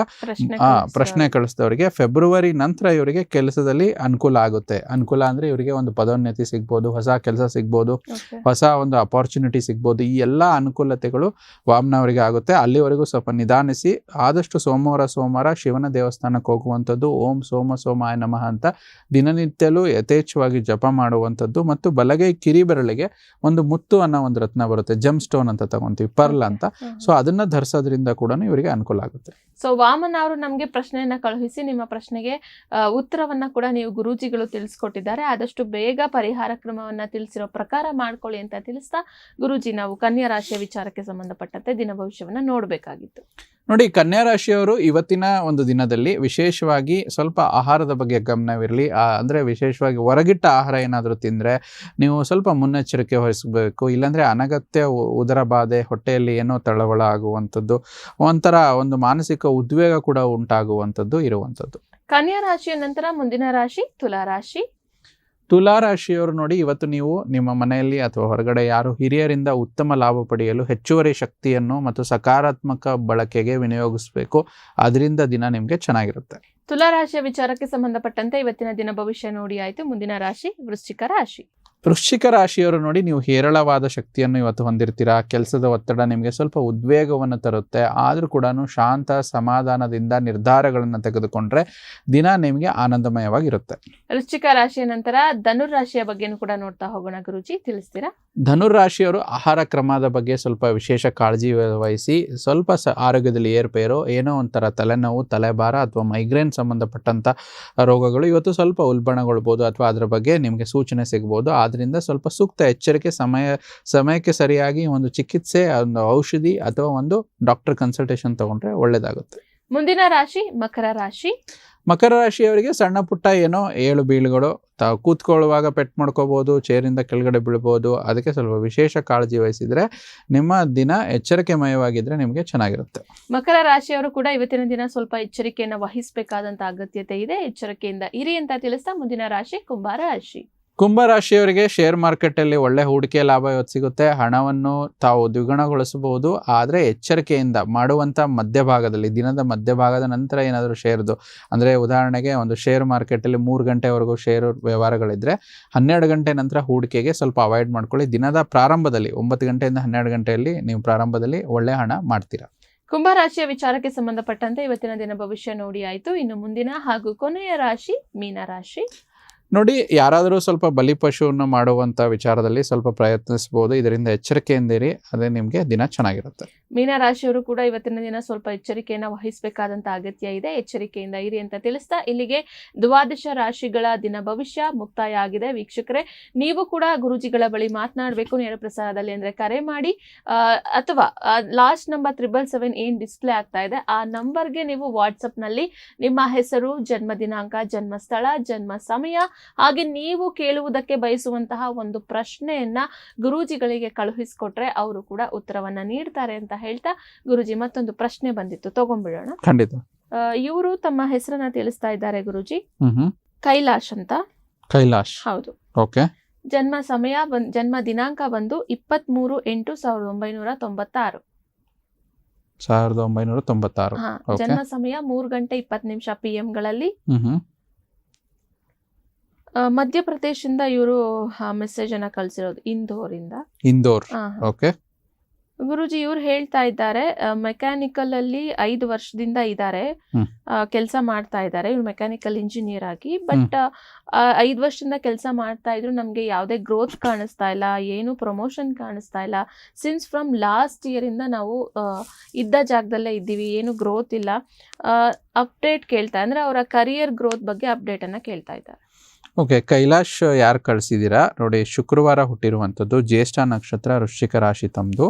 ಆ ಪ್ರಶ್ನೆ ಕಳಿಸಿದವರಿಗೆ ಫೆಬ್ರವರಿ ನಂತರ ಇವರಿಗೆ ಕೆಲಸದಲ್ಲಿ ಅನುಕೂಲ ಆಗುತ್ತೆ. ಅನುಕೂಲ ಅಂದ್ರೆ ಇವರಿಗೆ ಒಂದು ಪದೋನ್ನತಿ ಸಿಗ್ಬೋದು ಹೊಸ ಕೆಲಸ ಸಿಗ್ಬೋದು ಹೊಸ ಒಂದು ಅಪಾರ್ಚುನಿಟಿ ಸಿಗ್ಬೋದು. ಈ ಎಲ್ಲ ಅನುಕೂಲತೆಗಳು ವಾಮನವರಿಗೆ ಆಗುತ್ತೆ. ಅಲ್ಲಿವರೆಗೂ ಸ್ವಲ್ಪ ನಿಧಾನಿಸಿ ಆದಷ್ಟು ಸೋಮವಾರ ಸೋಮವಾರ ಶಿವನ ದೇವಸ್ಥಾನಕ್ಕೆ ಹೋಗುವಂಥದ್ದು ಓಂ ಸೋಮ ಸೋಮಾಯ ನಮಃ ಅಂತ ದಿನನಿತ್ಯಲೂ ಯಥೇಚ್ಛವಾಗಿ ಜಪ ಮಾಡುವಂಥದ್ದು ಮತ್ತು ಬಲಗೈ ಕಿರಿಬೆರಳಿಗೆ ಒಂದು ಮುತ್ತು ಅನ್ನೋ ಒಂದು ರತ್ನ ಬರುತ್ತೆ. ಜಮ್ ಸ್ಟೋನ್ ಅಂತ ತಗೊಂತೀವಿ ಪರ್ಲ್ ಅಂತ. ಸೊ ಅದನ್ನ ಧರಿಸೋದ್ರಿಂದ ಕೂಡ ಇವರಿಗೆ ಅನುಕೂಲ ಆಗುತ್ತೆ. ಸೊ ವಾಮನ್ ಅವರು ನಮಗೆ ಪ್ರಶ್ನೆಯನ್ನ ಕಳುಹಿಸಿ ನಿಮ್ಮ ಪ್ರಶ್ನೆಗೆ ಉತ್ತರವನ್ನ ಕೂಡ ನೀವು ಗುರೂಜಿಗಳು ತಿಳಿಸ್ಕೊಟ್ಟಿದ್ದಾರೆ. ಆದಷ್ಟು ಬೇಗ ಪರಿಹಾರ ಕ್ರಮವನ್ನ ತಿಳಿಸಿರೋ ಪ್ರಕಾರ ಮಾಡ್ಕೊಳ್ಳಿ ಅಂತ ತಿಳಿಸ್ತಾ ಗುರೂಜಿ ನಾವು ಕನ್ಯಾ ರಾಶಿಯ ವಿಚಾರಕ್ಕೆ ಸಂಬಂಧಪಟ್ಟಂತೆ ದಿನ ಭವಿಷ್ಯವನ್ನ ನೋಡ್ಬೇಕಾಗಿತ್ತು. ನೋಡಿ ಕನ್ಯಾ ರಾಶಿಯವರು ಇವತ್ತಿನ ಒಂದು ದಿನದಲ್ಲಿ ವಿಶೇಷವಾಗಿ ಸ್ವಲ್ಪ ಆಹಾರದ ಬಗ್ಗೆ ಗಮನವಿರಲಿ. ಅಂದರೆ ವಿಶೇಷವಾಗಿ ಹೊರಗಿಟ್ಟ ಆಹಾರ ಏನಾದರೂ ತಿಂದರೆ ನೀವು ಸ್ವಲ್ಪ ಮುನ್ನೆಚ್ಚರಿಕೆ ವಹಿಸಬೇಕು. ಇಲ್ಲಾಂದರೆ ಅನಗತ್ಯ ಉದರ ಬಾಧೆ, ಹೊಟ್ಟೆಯಲ್ಲಿ ಏನೋ ತಳವಳ ಆಗುವಂಥದ್ದು, ಒಂಥರ ಒಂದು ಮಾನಸಿಕ ಉದ್ವೇಗ ಕೂಡ ಉಂಟಾಗುವಂಥದ್ದು ಇರುವಂಥದ್ದು. ಕನ್ಯಾ ರಾಶಿಯ ನಂತರ ಮುಂದಿನ ರಾಶಿ, ತುಲಾ ರಾಶಿ. ತುಲಾ ರಾಶಿಯವರು ನೋಡಿ ಇವತ್ತು ನೀವು ನಿಮ್ಮ ಮನೆಯಲ್ಲಿ ಅಥವಾ ಹೊರಗಡೆ ಯಾರು ಹಿರಿಯರಿಂದ ಉತ್ತಮ ಲಾಭ ಪಡೆಯಲು ಹೆಚ್ಚುವರಿ ಶಕ್ತಿಯನ್ನು ಮತ್ತು ಸಕಾರಾತ್ಮಕ ಬಳಕೆಗೆ ವಿನಿಯೋಗಿಸಬೇಕು. ಅದರಿಂದ ದಿನ ನಿಮಗೆ ಚೆನ್ನಾಗಿರುತ್ತೆ. ತುಲಾ ರಾಶಿಯ ವಿಚಾರಕ್ಕೆ ಸಂಬಂಧಪಟ್ಟಂತೆ ಇವತ್ತಿನ ದಿನ ಭವಿಷ್ಯ ನೋಡಿ ಆಯ್ತು. ಮುಂದಿನ ರಾಶಿ ವೃಶ್ಚಿಕ ರಾಶಿ. ವೃಶ್ಚಿಕ ರಾಶಿಯವರು ನೋಡಿ ನೀವು ಹೇರಳವಾದ ಶಕ್ತಿಯನ್ನು ಇವತ್ತು ಹೊಂದಿರ್ತೀರಾ ಕೆಲಸದ ಒತ್ತಡ ನಿಮಗೆ ಸ್ವಲ್ಪ ಉದ್ವೇಗವನ್ನು ತರುತ್ತೆ ಆದರೂ ಕೂಡ ಶಾಂತ ಸಮಾಧಾನದಿಂದ ನಿರ್ಧಾರಗಳನ್ನು ತೆಗೆದುಕೊಂಡ್ರೆ ದಿನ ನಿಮಗೆ ಆನಂದಮಯವಾಗಿರುತ್ತೆ. ವೃಶ್ಚಿಕ ರಾಶಿಯ ನಂತರ ಧನುರ್ ರಾಶಿಯ ಬಗ್ಗೆನೂ ಕೂಡ ನೋಡ್ತಾ ಹೋಗೋಣ ಗುರುಜಿ ತಿಳಿಸ್ತೀರಾ? ಧನುರ್ ರಾಶಿಯವರು ಆಹಾರ ಕ್ರಮದ ಬಗ್ಗೆ ಸ್ವಲ್ಪ ವಿಶೇಷ ಕಾಳಜಿ ವಹಿಸಿ ಸ್ವಲ್ಪ ಸ ಆರೋಗ್ಯದಲ್ಲಿ ಏರ್ಪೇರೋ ಏನೋ ಒಂಥರ ತಲೆನೋವು ತಲೆಭಾರ ಅಥವಾ ಮೈಗ್ರೇನ್ ಸಂಬಂಧಪಟ್ಟಂಥ ರೋಗಗಳು ಇವತ್ತು ಸ್ವಲ್ಪ ಉಲ್ಬಣಗೊಳ್ಬೋದು ಅಥವಾ ಅದರ ಬಗ್ಗೆ ನಿಮಗೆ ಸೂಚನೆ ಸಿಗ್ಬೋದು ಆದ್ದರಿಂದ ಸ್ವಲ್ಪ ಸೂಕ್ತ ಎಚ್ಚರಿಕೆ ಸಮಯ ಸಮಯಕ್ಕೆ ಸರಿಯಾಗಿ ಒಂದು ಚಿಕಿತ್ಸೆ ಒಂದು ಔಷಧಿ ಅಥವಾ ಒಂದು ಡಾಕ್ಟರ್ ಕನ್ಸಲ್ಟೇಷನ್ ತಗೊಂಡ್ರೆ ಒಳ್ಳೆಯದಾಗುತ್ತೆ ಮುಂದಿನ ರಾಶಿ ಮಕರ ರಾಶಿ. ಮಕರ ರಾಶಿಯವರಿಗೆ ಸಣ್ಣ ಪುಟ್ಟ ಏನೋ ಏಳು ಬೀಳುಗಳು ತಾವು ಕೂತ್ಕೊಳ್ಳುವಾಗ ಪೆಟ್ ಮಾಡ್ಕೋಬೋದು ಚೇರಿಂದ ಕೆಳಗಡೆ ಬೀಳ್ಬೋದು ಅದಕ್ಕೆ ಸ್ವಲ್ಪ ವಿಶೇಷ ಕಾಳಜಿ ವಹಿಸಿದರೆ ನಿಮ್ಮ ದಿನ ಎಚ್ಚರಿಕೆಮಯವಾಗಿದ್ದರೆ ನಿಮಗೆ ಚೆನ್ನಾಗಿರುತ್ತೆ. ಮಕರ ರಾಶಿಯವರು ಕೂಡ ಇವತ್ತಿನ ದಿನ ಸ್ವಲ್ಪ ಎಚ್ಚರಿಕೆಯನ್ನು ವಹಿಸಬೇಕಾದಂತ ಅಗತ್ಯತೆ ಇದೆ. ಎಚ್ಚರಿಕೆಯಿಂದ ಇರಿ ಅಂತ ತಿಳಿಸ್ತಾ ಮುಂದಿನ ರಾಶಿ ಕುಂಭ ರಾಶಿ. ಕುಂಭರಾಶಿಯವರಿಗೆ ಶೇರ್ ಮಾರ್ಕೆಟಲ್ಲಿ ಒಳ್ಳೆ ಹೂಡಿಕೆ ಲಾಭ ಇವತ್ತು ಸಿಗುತ್ತೆ. ಹಣವನ್ನು ತಾವು ದ್ವಿಗುಣಗೊಳಿಸಬಹುದು. ಆದರೆ ಎಚ್ಚರಿಕೆಯಿಂದ ಮಾಡುವಂಥ ಮಧ್ಯಭಾಗದಲ್ಲಿ, ದಿನದ ಮಧ್ಯಭಾಗದ ನಂತರ ಏನಾದರೂ ಶೇರ್ದು ಅಂದರೆ ಉದಾಹರಣೆಗೆ ಒಂದು ಶೇರ್ ಮಾರ್ಕೆಟಲ್ಲಿ ಮೂರು ಗಂಟೆವರೆಗೂ ಶೇರು ವ್ಯವಹಾರಗಳಿದ್ದರೆ ಹನ್ನೆರಡು ಗಂಟೆ ನಂತರ ಹೂಡಿಕೆಗೆ ಸ್ವಲ್ಪ ಅವಾಯ್ಡ್ ಮಾಡ್ಕೊಳ್ಳಿ. ದಿನದ ಪ್ರಾರಂಭದಲ್ಲಿ, ಒಂಬತ್ತು ಗಂಟೆಯಿಂದ ಹನ್ನೆರಡು ಗಂಟೆಯಲ್ಲಿ ನೀವು ಪ್ರಾರಂಭದಲ್ಲಿ ಒಳ್ಳೆ ಹಣ ಮಾಡ್ತೀರಾ. ಕುಂಭರಾಶಿಯ ವಿಚಾರಕ್ಕೆ ಸಂಬಂಧಪಟ್ಟಂತೆ ಇವತ್ತಿನ ದಿನ ಭವಿಷ್ಯ ನೋಡಿ ಆಯಿತು. ಇನ್ನು ಮುಂದಿನ ಹಾಗೂ ಕೊನೆಯ ರಾಶಿ, ಮೀನರಾಶಿ. ನೋಡಿ, ಯಾರಾದರೂ ಸ್ವಲ್ಪ ಬಲಿಪಶುವನ್ನು ಮಾಡುವಂಥ ವಿಚಾರದಲ್ಲಿ ಸ್ವಲ್ಪ ಪ್ರಯತ್ನಿಸ್ಬೋದು. ಇದರಿಂದ ಎಚ್ಚರಿಕೆಯಿಂದಿರಿ, ಅದೇ ನಿಮಗೆ ದಿನ ಚೆನ್ನಾಗಿರುತ್ತೆ. ಮೀನರಾಶಿಯವರು ಕೂಡ ಇವತ್ತಿನ ದಿನ ಸ್ವಲ್ಪ ಎಚ್ಚರಿಕೆಯನ್ನು ವಹಿಸಬೇಕಾದಂಥ ಅಗತ್ಯ ಇದೆ. ಎಚ್ಚರಿಕೆಯಿಂದ ಇರಿ ಅಂತ ತಿಳಿಸ್ತಾ ಇಲ್ಲಿಗೆ ದ್ವಾದಶ ರಾಶಿಗಳ ದಿನ ಭವಿಷ್ಯ ಮುಕ್ತಾಯ ಆಗಿದೆ. ವೀಕ್ಷಕರೇ, ನೀವು ಕೂಡ ಗುರುಜಿಗಳ ಬಳಿ ಮಾತನಾಡಬೇಕು. ನೇರ ಪ್ರಸಾರದಲ್ಲಿ ಅಂದರೆ ಕರೆ ಮಾಡಿ ಅಥವಾ ಲಾಸ್ಟ್ ನಂಬರ್ ತ್ರಿಬಲ್ ಸೆವೆನ್ ಏನ್ ಡಿಸ್ಪ್ಲೇ ಆಗ್ತಾ ಇದೆ, ಆ ನಂಬರ್ಗೆ ನೀವು ವಾಟ್ಸಪ್ನಲ್ಲಿ ನಿಮ್ಮ ಹೆಸರು, ಜನ್ಮ ದಿನಾಂಕ ಜನ್ಮ ಸ್ಥಳ ಜನ್ಮ ಸಮಯ ಹಾಗೆ ನೀವು ಕೇಳುವುದಕ್ಕೆ ಬಯಸುವಂತಹ ಒಂದು ಪ್ರಶ್ನೆಯನ್ನ ಗುರೂಜಿಗಳಿಗೆ ಕಳುಹಿಸಿಕೊಟ್ರೆ ಅವರು ಕೂಡ ಉತ್ತರವನ್ನ ನೀಡ್ತಾರೆ ಅಂತ ಹೇಳ್ತಾ ಗುರುಜಿ ಮತ್ತೊಂದು ಪ್ರಶ್ನೆ ಬಂದಿತ್ತು. ತಗೊಂಡ್ಬಿಡೋಣ. ಖಂಡಿತ. ಇವರು ತಮ್ಮ ಹೆಸರನ್ನ ತಿಳಿಸ್ತಾ ಇದ್ದಾರೆ ಗುರುಜಿ. ಕೈಲಾಶ್ ಅಂತ. ಕೈಲಾಶ್. ಹೌದು. ಓಕೆ. ಜನ್ಮ ಸಮಯ ಬಂದ್ ಜನ್ಮ ದಿನಾಂಕ ಬಂದು ಇಪ್ಪತ್ತ್ ಮೂರು ಎಂಟು ಸಾವಿರದ ಒಂಬೈನೂರ ತೊಂಬತ್ತಾರು. ಸಾವಿರದ ಒಂಬೈನೂರ ತೊಂಬತ್ತಾರು. ಜನ್ಮ ಸಮಯ ಮೂರು ಗಂಟೆ ಇಪ್ಪತ್ತು ನಿಮಿಷ ಪಿ ಗಳಲ್ಲಿ. ಹ್ಮ್ ಆ, ಮಧ್ಯಪ್ರದೇಶದಿಂದ ಇವರು ಮೆಸೇಜ್ ಅನ್ನ ಕಳ್ಸಿರೋದು ಇಂದೋರಿಂದ. ಇಂದೋರ್. ಓಕೆ ಗುರುಜಿ ಇವ್ರು ಹೇಳ್ತಾ ಇದ್ದಾರೆ ಮೆಕ್ಯಾನಿಕಲ್ ಅಲ್ಲಿ ಐದು ವರ್ಷದಿಂದ ಇದ್ದಾರೆ ಕೆಲಸ ಮಾಡ್ತಾ ಇದ್ದಾರೆ ಇವ್ರು ಮೆಕ್ಯಾನಿಕಲ್ ಇಂಜಿನಿಯರ್ ಆಗಿ ಬಟ್ ಐದು ವರ್ಷದಿಂದ ಕೆಲಸ ಮಾಡ್ತಾ ಇದ್ರು ನಮ್ಗೆ ಯಾವುದೇ ಗ್ರೋತ್ ಕಾಣಿಸ್ತಾ ಇಲ್ಲ ಏನು ಪ್ರಮೋಷನ್ ಕಾಣಿಸ್ತಾ ಇಲ್ಲ. ಸಿನ್ಸ್ ಫ್ರಮ್ ಲಾಸ್ಟ್ ಇಯರ್ ಇಂದ ನಾವು ಇದ್ದ ಜಾಗದಲ್ಲೇ ಇದ್ದೀವಿ ಏನು ಗ್ರೋತ್ ಇಲ್ಲ. ಅಪ್ಡೇಟ್ ಕೇಳ್ತಾ ಅಂದ್ರೆ ಅವರ ಕರಿಯರ್ ಗ್ರೋತ್ ಬಗ್ಗೆ ಅಪ್ಡೇಟ್ ಅನ್ನ ಕೇಳ್ತಾ ಇದ್ದಾರೆ. ಓಕೆ ಕೈಲಾಶ್ ಯಾರು ಕಳಿಸಿದ್ದೀರಾ ನೋಡಿ ಶುಕ್ರವಾರ ಹುಟ್ಟಿರುವಂಥದ್ದು ಜ್ಯೇಷ್ಠ ನಕ್ಷತ್ರ ವೃಶ್ಚಿಕ ರಾಶಿ ತಮ್ಮದು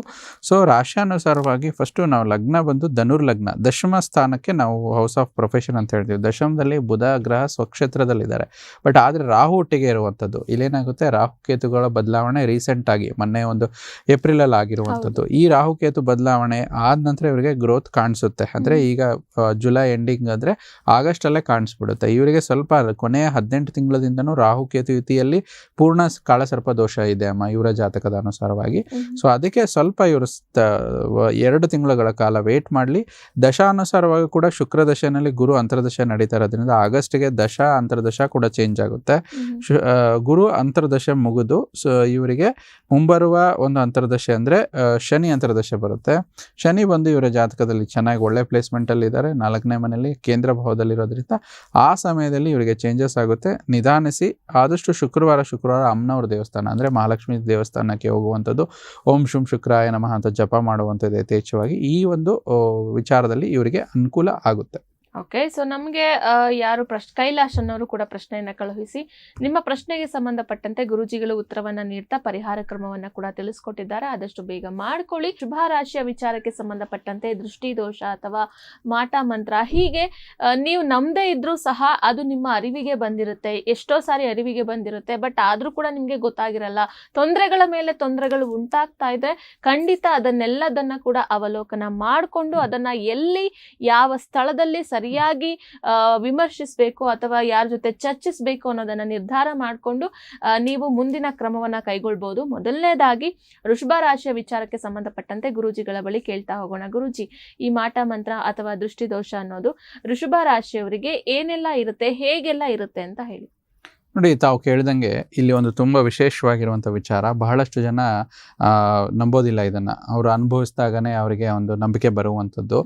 ಸೊ ರಾಶಿಯಾನುಸಾರವಾಗಿ ಫಸ್ಟು ನಾವು ಲಗ್ನ ಬಂದು ಧನುರ್ ಲಗ್ನ ದಶಮ ಸ್ಥಾನಕ್ಕೆ ನಾವು ಹೌಸ್ ಆಫ್ ಪ್ರೊಫೆಷನ್ ಅಂತ ಹೇಳ್ತೀವಿ. ದಶಮದಲ್ಲಿ ಬುಧ ಗ್ರಹ ಸ್ವಕ್ಷೇತ್ರದಲ್ಲಿದ್ದಾರೆ. ಬಟ್ ಆದರೆ ರಾಹು ಒಟ್ಟಿಗೆ ಇರುವಂಥದ್ದು. ಇಲ್ಲೇನಾಗುತ್ತೆ? ರಾಹುಕೇತುಗಳ ಬದಲಾವಣೆ ರೀಸೆಂಟ್ ಆಗಿ ಮೊನ್ನೆ ಒಂದು ಏಪ್ರಿಲಲ್ಲಿ ಆಗಿರುವಂಥದ್ದು. ಈ ರಾಹುಕೇತು ಬದಲಾವಣೆ ಆದ ನಂತರ ಇವರಿಗೆ ಗ್ರೋತ್ ಕಾಣಿಸುತ್ತೆ. ಅಂದರೆ ಈಗ ಜುಲೈ ಎಂಡಿಂಗ್ ಅಂದರೆ ಆಗಸ್ಟಲ್ಲೇ ಕಾಣಿಸ್ಬಿಡುತ್ತೆ. ಇವರಿಗೆ ಸ್ವಲ್ಪ ಕೊನೆಯ ಹದಿನೆಂಟು ತಿಂಗಳದಿಂದನೂ ರಾಹುಕೇತು ಯುತಿಯಲ್ಲಿ ಪೂರ್ಣ ಕಾಳಸರ್ಪ ದೋಷ ಇದೆ ಅಮ್ಮ ಇವರ ಜಾತಕದ ಅನುಸಾರವಾಗಿ. ಸೊ ಅದಕ್ಕೆ ಸ್ವಲ್ಪ ಇವರು ಎರಡು ತಿಂಗಳುಗಳ ಕಾಲ ವೇಟ್ ಮಾಡಲಿ. ದಶಾನುಸಾರವಾಗಿ ಕೂಡ ಶುಕ್ರ ದಶೆನಲ್ಲಿ ಗುರು ಅಂತರ್ದಶ ನಡೀತಾ ಇರೋದ್ರಿಂದ ಆಗಸ್ಟ್ಗೆ ದಶ ಅಂತರ್ದಶ ಕೂಡ ಚೇಂಜ್ ಆಗುತ್ತೆ. ಗುರು ಅಂತರ್ದಶೆ ಮುಗಿದು ಸೊ ಇವರಿಗೆ ಮುಂಬರುವ ಒಂದು ಅಂತರ್ದಶೆ ಅಂದರೆ ಶನಿ ಅಂತರ್ದಶೆ ಬರುತ್ತೆ. ಶನಿ ಬಂದು ಇವರ ಜಾತಕದಲ್ಲಿ ಚೆನ್ನಾಗಿ ಒಳ್ಳೆ ಪ್ಲೇಸ್ಮೆಂಟಲ್ಲಿ ಇದ್ದಾರೆ ನಾಲ್ಕನೇ ಮನೆಯಲ್ಲಿ ಕೇಂದ್ರ ಭಾವದಲ್ಲಿರೋದ್ರಿಂದ ಆ ಸಮಯದಲ್ಲಿ ಇವರಿಗೆ ಚೇಂಜಸ್ ಆಗುತ್ತೆ. ನಿಧಾನಿಸಿ ಆದಷ್ಟು ಶುಕ್ರವಾರ ಶುಕ್ರವಾರ ಅಮ್ಮನವ್ರ ದೇವಸ್ಥಾನ, ಅಂದರೆ ಮಹಾಲಕ್ಷ್ಮಿ ದೇವಸ್ಥಾನಕ್ಕೆ ಹೋಗುವಂಥದ್ದು, ಓಂ ಶುಂ ಶುಕ್ರಾಯ ನಮಃ ಅಂತ ಜಪ ಮಾಡುವಂಥದ್ದು ಯಥೇಚ್ಛವಾಗಿ ಈ ಒಂದು ವಿಚಾರದಲ್ಲಿ ಇವರಿಗೆ ಅನುಕೂಲ ಆಗುತ್ತೆ. ಓಕೆ ಸೊ ನಮಗೆ ಯಾರು ಪ್ರಶ್ ಕೈಲಾಶ್ ಅನ್ನೋರು ಕೂಡ ಪ್ರಶ್ನೆಯನ್ನು ಕಳುಹಿಸಿ ನಿಮ್ಮ ಪ್ರಶ್ನೆಗೆ ಸಂಬಂಧಪಟ್ಟಂತೆ ಗುರುಜಿಗಳು ಉತ್ತರವನ್ನು ನೀಡ್ತಾ ಪರಿಹಾರ ಕ್ರಮವನ್ನ ಕೂಡ ತಿಳಿಸ್ಕೊಟ್ಟಿದ್ದಾರೆ. ಆದಷ್ಟು ಬೇಗ ಮಾಡ್ಕೊಳ್ಳಿ. ಶುಭ ರಾಶಿಯ ವಿಚಾರಕ್ಕೆ ಸಂಬಂಧಪಟ್ಟಂತೆ ದೃಷ್ಟಿ ದೋಷ ಅಥವಾ ಮಾಟ ಮಂತ್ರ ಹೀಗೆ ನೀವು ನಮ್ದೇ ಇದ್ರೂ ಸಹ ಅದು ನಿಮ್ಮ ಅರಿವಿಗೆ ಬಂದಿರುತ್ತೆ. ಎಷ್ಟೋ ಸಾರಿ ಅರಿವಿಗೆ ಬಂದಿರುತ್ತೆ ಬಟ್ ಆದರೂ ಕೂಡ ನಿಮಗೆ ಗೊತ್ತಾಗಿರಲ್ಲ. ತೊಂದರೆಗಳ ಮೇಲೆ ತೊಂದರೆಗಳು ಉಂಟಾಗ್ತಾ ಇದೆ. ಖಂಡಿತ ಅದನ್ನೆಲ್ಲದನ್ನ ಕೂಡ ಅವಲೋಕನ ಮಾಡಿಕೊಂಡು ಅದನ್ನ ಎಲ್ಲಿ ಯಾವ ಸ್ಥಳದಲ್ಲಿ ಸರಿಯಾಗಿ ವಿಮರ್ಶಿಸಬೇಕು ಅಥವಾ ಯಾರ ಜೊತೆ ಚರ್ಚಿಸಬೇಕು ಅನ್ನೋದನ್ನ ನಿರ್ಧಾರ ಮಾಡಿಕೊಂಡು ನೀವು ಮುಂದಿನ ಕ್ರಮವನ್ನ ಕೈಗೊಳ್ಬಹುದು ಮೊದಲನೇದಾಗಿ, ವೃಷಭ ರಾಶಿಯ ವಿಚಾರಕ್ಕೆ ಸಂಬಂಧಪಟ್ಟಂತೆ ಗುರುಜಿಗಳ ಬಳಿ ಕೇಳ್ತಾ ಹೋಗೋಣ. ಗುರುಜಿ, ಈ ಮಾಟ, ಮಂತ್ರ ಅಥವಾ ದೃಷ್ಟಿದೋಷ ಅನ್ನೋದು ವೃಷಭ ರಾಶಿಯವರಿಗೆ ಏನೆಲ್ಲ ಇರುತ್ತೆ, ಹೇಗೆಲ್ಲ ಇರುತ್ತೆ ಅಂತ ಹೇಳಿ. ನೋಡಿ ತಾವು ಕೇಳಿದಂಗೆ ಇಲ್ಲಿ ಒಂದು ತುಂಬ ವಿಶೇಷವಾಗಿರುವಂಥ ವಿಚಾರ. ಬಹಳಷ್ಟು ಜನ ನಂಬೋದಿಲ್ಲ ಇದನ್ನು. ಅವರು ಅನುಭವಿಸಿದಾಗನೇ ಅವರಿಗೆ ಒಂದು ನಂಬಿಕೆ ಬರುವಂಥದ್ದು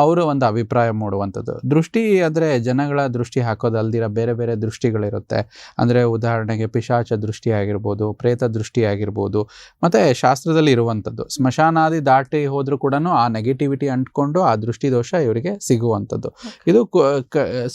ಅವರು ಒಂದು ಅಭಿಪ್ರಾಯ ಮೂಡುವಂಥದ್ದು ದೃಷ್ಟಿ ಅಂದರೆ ಜನಗಳ ದೃಷ್ಟಿ ಹಾಕೋದಲ್ದಿರ ಬೇರೆ ಬೇರೆ ದೃಷ್ಟಿಗಳಿರುತ್ತೆ. ಅಂದರೆ ಉದಾಹರಣೆಗೆ ಪಿಶಾಚ ದೃಷ್ಟಿ ಆಗಿರ್ಬೋದು ಪ್ರೇತ ದೃಷ್ಟಿ ಆಗಿರ್ಬೋದು ಮತ್ತು ಶಾಸ್ತ್ರದಲ್ಲಿ ಇರುವಂಥದ್ದು ಸ್ಮಶಾನಾದಿ ದಾಟಿ ಹೋದರೂ ಕೂಡ ಆ ನೆಗೆಟಿವಿಟಿ ಅಂಟ್ಕೊಂಡು ಆ ದೃಷ್ಟಿ ದೋಷ ಇವರಿಗೆ ಸಿಗುವಂಥದ್ದು ಇದು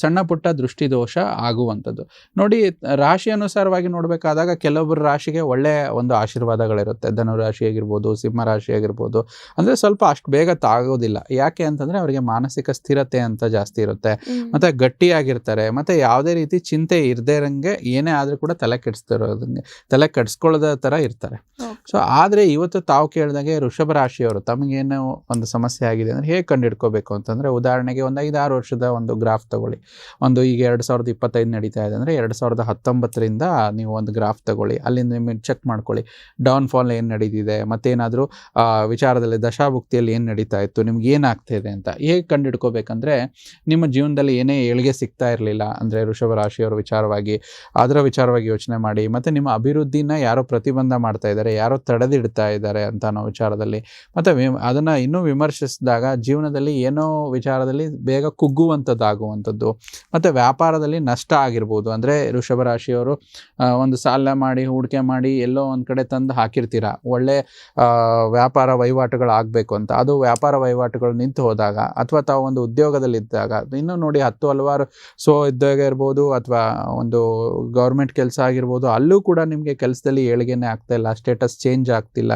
ಸಣ್ಣ ಪುಟ್ಟ ದೃಷ್ಟಿ ದೋಷ ಆಗುವಂಥದ್ದು ನೋಡಿ ರಾಶಿ ಅನುಸಾರವಾಗಿ ನೋಡಬೇಕಾದಾಗ ಕೆಲವೊಬ್ಬರ ರಾಶಿಗೆ ಒಳ್ಳೆ ಒಂದು ಆಶೀರ್ವಾದಗಳಿರುತ್ತೆ. ಧನುರಾಶಿ ಆಗಿರ್ಬೋದು ಸಿಂಹ ರಾಶಿ ಆಗಿರ್ಬೋದು. ಅಂದರೆ ಸ್ವಲ್ಪ ಅಷ್ಟು ಬೇಗ ತಾಗೋದಿಲ್ಲ. ಯಾಕೆ ಅಂತಂದರೆ ಅವರಿಗೆ ಮಾನಸಿಕ ಸ್ಥಿರತೆ ಅಂತ ಜಾಸ್ತಿ ಇರುತ್ತೆ. ಮತ್ತು ಗಟ್ಟಿಯಾಗಿರ್ತಾರೆ. ಮತ್ತು ಯಾವುದೇ ರೀತಿ ಚಿಂತೆ ಇರದೇ ಇರಂಗೆ ಏನೇ ಆದರೂ ಕೂಡ ತಲೆ ಕೆಡಿಸ್ತಿರೋದಂಗೆ ತಲೆ ಕೆಡಿಸ್ಕೊಳ್ಳೋದ ಥರ ಇರ್ತಾರೆ. ಸೊ ಆದರೆ ಇವತ್ತು ತಾವು ಕೇಳಿದಾಗೆ ವೃಷಭ ರಾಶಿಯವರು ತಮಗೇನು ಒಂದು ಸಮಸ್ಯೆ ಆಗಿದೆ ಅಂದರೆ ಹೇಗೆ ಕಂಡುಹಿಡ್ಕೋಬೇಕು ಅಂತಂದರೆ ಉದಾಹರಣೆಗೆ ಒಂದು ಐದಾರು ವರ್ಷದ ಒಂದು ಗ್ರಾಫ್ ತಗೊಳ್ಳಿ. ಒಂದು ಈಗ ಎರಡು ಸಾವಿರದ ಇಪ್ಪತ್ತೈದು ನಡೀತಾ ಇದೆ ಅಂದರೆ ಎರಡು ಸಾವಿರದ ಹತ್ತೊಂಬತ್ತರಿಂದ ನೀವು ಒಂದು ಗ್ರಾಫ್ ತಗೊಳ್ಳಿ. ಅಲ್ಲಿಂದ ನಿಮಗೆ ಚೆಕ್ ಮಾಡ್ಕೊಳ್ಳಿ. ಡೌನ್ ಫಾಲ್ ಏನು ನಡೀತಿದೆ, ಮತ್ತೇನಾದರೂ ವಿಚಾರದಲ್ಲಿ ದಶಾಭುಕ್ತಿಯಲ್ಲಿ ಏನು ನಡೀತಾ ಇತ್ತು, ನಿಮ್ಗೆ ಏನಾಗ್ತಿದೆ ಅಂತ. ಹೇಗೆ ಕಂಡುಹಿಡ್ಕೋಬೇಕಂದ್ರೆ, ನಿಮ್ಮ ಜೀವನದಲ್ಲಿ ಏನೇ ಏಳಿಗೆ ಸಿಗ್ತಾ ಇರಲಿಲ್ಲ, ಅಂದರೆ ಋಷಭ ರಾಶಿಯವರ ವಿಚಾರವಾಗಿ, ಅದರ ವಿಚಾರವಾಗಿ ಯೋಚನೆ ಮಾಡಿ, ಮತ್ತು ನಿಮ್ಮ ಅಭಿವೃದ್ಧಿನ ಯಾರೋ ಪ್ರತಿಬಂಧ ಮಾಡ್ತಾ ಇದ್ದಾರೆ, ಯಾರೋ ತಡೆದಿಡ್ತಾ ಇದ್ದಾರೆ ಅಂತ ಅನ್ನೋ ವಿಚಾರದಲ್ಲಿ, ಮತ್ತು ಅದನ್ನು ಇನ್ನೂ ವಿಮರ್ಶಿಸಿದಾಗ ಜೀವನದಲ್ಲಿ ಏನೋ ವಿಚಾರದಲ್ಲಿ ಬೇಗ ಕುಗ್ಗುವಂಥದ್ದಾಗುವಂಥದ್ದು, ಮತ್ತು ವ್ಯಾಪಾರದಲ್ಲಿ ನಷ್ಟ ಆಗಿರ್ಬೋದು, ಅಂದರೆ ವೃಷಭ ರಾಶಿಯವರು ಒಂದು ಸಾಲ ಮಾಡಿ, ಹೂಡಿಕೆ ಮಾಡಿ ಎಲ್ಲೋ ಒಂದು ಕಡೆ ತಂದು ಹಾಕಿರ್ತೀರ? ಒಳ್ಳೆ ವ್ಯಾಪಾರ ವಹಿವಾಟುಗಳು ಆಗಬೇಕು ಅಂತ. ಅದು ವ್ಯಾಪಾರ ವಹಿವಾಟುಗಳು ನಿಂತು ಹೋದಾಗ ಅಥವಾ ತಾವು ಒಂದು ಉದ್ಯೋಗದಲ್ಲಿದ್ದಾಗ, ಇನ್ನೂ ನೋಡಿ ಹತ್ತು, ಹಲವಾರು ಸೊ ಉದ್ಯೋಗ ಇರ್ಬೋದು ಅಥವಾ ಒಂದು ಗೌರ್ಮೆಂಟ್ ಕೆಲಸ ಆಗಿರ್ಬೋದು, ಅಲ್ಲೂ ಕೂಡ ನಿಮಗೆ ಕೆಲಸದಲ್ಲಿ ಏಳಿಗೆನೇ ಆಗ್ತಾ ಇಲ್ಲ, ಸ್ಟೇಟಸ್ ಚೇಂಜ್ ಆಗ್ತಿಲ್ಲ,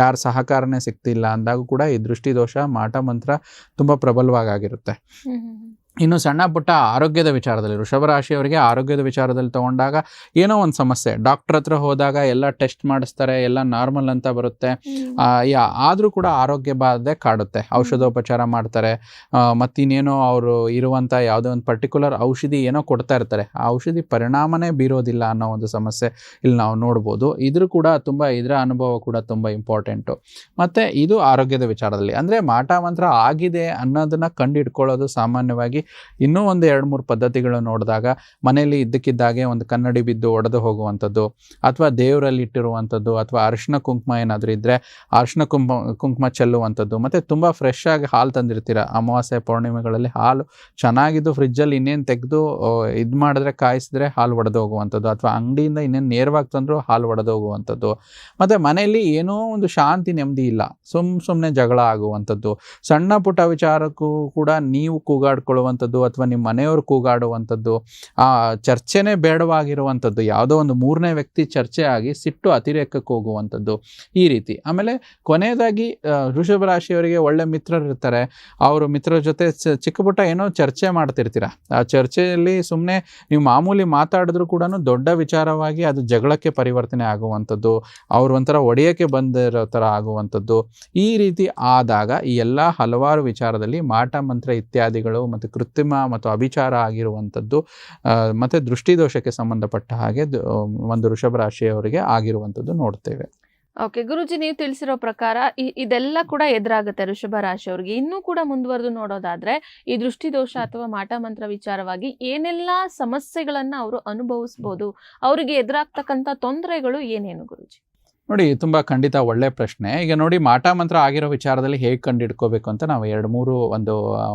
ಯಾರ ಸಹಕಾರನೇ ಸಿಗ್ತಿಲ್ಲ ಅಂದಾಗ ಕೂಡ ಈ ದೃಷ್ಟಿದೋಷ ಮಾಟ ಮಂತ್ರ ತುಂಬ ಪ್ರಬಲವಾಗಿರುತ್ತೆ. ಇನ್ನು ಸಣ್ಣ ಪುಟ್ಟ ಆರೋಗ್ಯದ ವಿಚಾರದಲ್ಲಿ ವೃಷಭರಾಶಿಯವರಿಗೆ ಆರೋಗ್ಯದ ವಿಚಾರದಲ್ಲಿ ತಗೊಂಡಾಗ ಏನೋ ಒಂದು ಸಮಸ್ಯೆ. ಡಾಕ್ಟರ್ ಹತ್ರ ಹೋದಾಗ ಎಲ್ಲ ಟೆಸ್ಟ್ ಮಾಡಿಸ್ತಾರೆ ಎಲ್ಲ ನಾರ್ಮಲ್ ಅಂತ ಬರುತ್ತೆ. ಯಾ ಆದರೂ ಕೂಡ ಆರೋಗ್ಯ ಬಾಧೆ ಕಾಡುತ್ತೆ. ಔಷಧೋಪಚಾರ ಮಾಡ್ತಾರೆ. ಮತ್ತಿನ್ನೇನೋ ಅವರು ಇರುವಂಥ ಯಾವುದೋ ಒಂದು ಪರ್ಟಿಕ್ಯುಲರ್ ಔಷಧಿ ಏನೋ ಕೊಡ್ತಾ ಇರ್ತಾರೆ. ಆ ಔಷಧಿ ಪರಿಣಾಮನೇ ಬೀರೋದಿಲ್ಲ ಅನ್ನೋ ಒಂದು ಸಮಸ್ಯೆ ಇಲ್ಲಿ ನಾವು ನೋಡ್ಬೋದು. ಇದ್ರೂ ಕೂಡ ತುಂಬ ಇದರ ಅನುಭವ ಕೂಡ ತುಂಬ ಇಂಪಾರ್ಟೆಂಟು ಮತ್ತು ಇದು ಆರೋಗ್ಯದ ವಿಚಾರದಲ್ಲಿ. ಅಂದರೆ ಮಾಟ ಮಂತ್ರ ಆಗಿದೆ ಅನ್ನೋದನ್ನು ಕಂಡು ಸಾಮಾನ್ಯವಾಗಿ ಇನ್ನೂ ಒಂದು ಎರಡು ಮೂರು ಪದ್ಧತಿಗಳು ನೋಡಿದಾಗ ಮನೆಯಲ್ಲಿ ಇದ್ದಕ್ಕಿದ್ದಾಗೆ ಒಂದು ಕನ್ನಡಿ ಬಿದ್ದು ಒಡೆದು ಹೋಗುವಂಥದ್ದು ಅಥವಾ ದೇವರಲ್ಲಿ ಇಟ್ಟಿರುವಂಥದ್ದು ಅಥವಾ ಅರಿಶಿನ ಕುಂಕುಮ ಏನಾದರೂ ಇದ್ದರೆ ಅರಿಶಿನ ಕುಂಕುಮ ಕುಂಕುಮ ಚೆಲ್ಲುವಂಥದ್ದು. ಮತ್ತು ತುಂಬ ಫ್ರೆಶ್ ಆಗಿ ಹಾಲು ತಂದಿರ್ತೀರ. ಅಮಾವಾಸ್ಯೆ ಪೌರ್ಣಿಮೆಗಳಲ್ಲಿ ಹಾಲು ಚೆನ್ನಾಗಿದ್ದು ಫ್ರಿಜ್ಜಲ್ಲಿ ಇನ್ನೇನು ತೆಗೆದು ಇದು ಮಾಡಿದ್ರೆ ಕಾಯಿಸಿದ್ರೆ ಹಾಲು ಒಡೆದು ಹೋಗುವಂಥದ್ದು ಅಥವಾ ಅಂಗಡಿಯಿಂದ ಇನ್ನೇನು ನೇರವಾಗಿ ತಂದರೂ ಹಾಲು ಒಡೆದು ಹೋಗುವಂಥದ್ದು. ಮತ್ತು ಮನೆಯಲ್ಲಿ ಏನೋ ಒಂದು ಶಾಂತಿ ನೆಮ್ಮದಿ ಇಲ್ಲ. ಸುಮ್ಮ ಸುಮ್ಮನೆ ಜಗಳ ಆಗುವಂಥದ್ದು. ಸಣ್ಣ ಪುಟ್ಟ ವಿಚಾರಕ್ಕೂ ಕೂಡ ನೀವು ಕೂಗಾಡ್ಕೊಳ್ಳುವಂಥದ್ದು ಅಥವಾ ನಿಮ್ಮ ಮನೆಯವರು ಕೂಗಾಡುವಂಥದ್ದು, ಆ ಚರ್ಚೆನೇ ಬೇಡವಾಗಿರುವಂಥದ್ದು, ಯಾವುದೋ ಒಂದು ಮೂರನೇ ವ್ಯಕ್ತಿ ಚರ್ಚೆ ಆಗಿ ಸಿಟ್ಟು ಅತಿರೇಕಕ್ಕೆ ಹೋಗುವಂಥದ್ದು ಈ ರೀತಿ. ಆಮೇಲೆ ಕೊನೆಯದಾಗಿ ಋಷಭ ರಾಶಿಯವರಿಗೆ ಒಳ್ಳೆ ಮಿತ್ರರು ಇರ್ತಾರೆ. ಅವರು ಮಿತ್ರರ ಜೊತೆ ಚಿಕ್ಕ ಪುಟ್ಟ ಏನೋ ಚರ್ಚೆ ಮಾಡ್ತಿರ್ತೀರ. ಆ ಚರ್ಚೆಯಲ್ಲಿ ಸುಮ್ಮನೆ ನೀವು ಮಾಮೂಲಿ ಮಾತಾಡಿದ್ರು ಕೂಡ ದೊಡ್ಡ ವಿಚಾರವಾಗಿ ಅದು ಜಗಳಕ್ಕೆ ಪರಿವರ್ತನೆ ಆಗುವಂಥದ್ದು, ಅವರು ಒಂಥರ ಒಡೆಯಕ್ಕೆ ಬಂದಿರೋ ಥರ ಆಗುವಂಥದ್ದು. ಈ ರೀತಿ ಆದಾಗ ಈ ಎಲ್ಲ ಹಲವಾರು ವಿಚಾರದಲ್ಲಿ ಮಾಟ, ಮಂತ್ರ ಇತ್ಯಾದಿಗಳು ಮತ್ತು ಕೃತ್ರಿಮ ಮತ್ತು ಅಭಿಚಾರ ಆಗಿರುವಂಥದ್ದು ಮತ್ತು ದೃಷ್ಟಿದೋಷಕ್ಕೆ ಸಂಬಂಧಪಟ್ಟ ಹಾಗೆ ಒಂದು ವೃಷಭ ರಾಶಿಯವರಿಗೆ ಆಗಿರುವಂಥದ್ದು ನೋಡ್ತೇವೆ. ಓಕೆ ಗುರುಜಿ ನೀವು ತಿಳಿಸಿರೋ ಪ್ರಕಾರ ಇದೆಲ್ಲ ಕೂಡ ಎದುರಾಗುತ್ತೆ ಋಷಭ ರಾಶಿಯವ್ರಿಗೆ. ಇನ್ನೂ ಕೂಡ ಮುಂದುವರೆದು ನೋಡೋದಾದ್ರೆ, ಈ ದೃಷ್ಟಿದೋಷ ಅಥವಾ ಮಾಟ ಮಂತ್ರ ವಿಚಾರವಾಗಿ ಏನೆಲ್ಲ ಸಮಸ್ಯೆಗಳನ್ನ ಅವರು ಅನುಭವಿಸ್ಬೋದು, ಅವರಿಗೆ ಎದುರಾಗ್ತಕ್ಕಂಥ ತೊಂದರೆಗಳು ಏನೇನು ಗುರುಜಿ? ನೋಡಿ ತುಂಬ ಖಂಡಿತ ಒಳ್ಳೆ ಪ್ರಶ್ನೆ. ಈಗ ನೋಡಿ ಮಾಟ ಮಂತ್ರ ಆಗಿರೋ ವಿಚಾರದಲ್ಲಿ ಹೇಗೆ ಕಂಡಿಡ್ಕೋಬೇಕು ಅಂತ ನಾವು ಎರಡು ಮೂರು ಒಂದು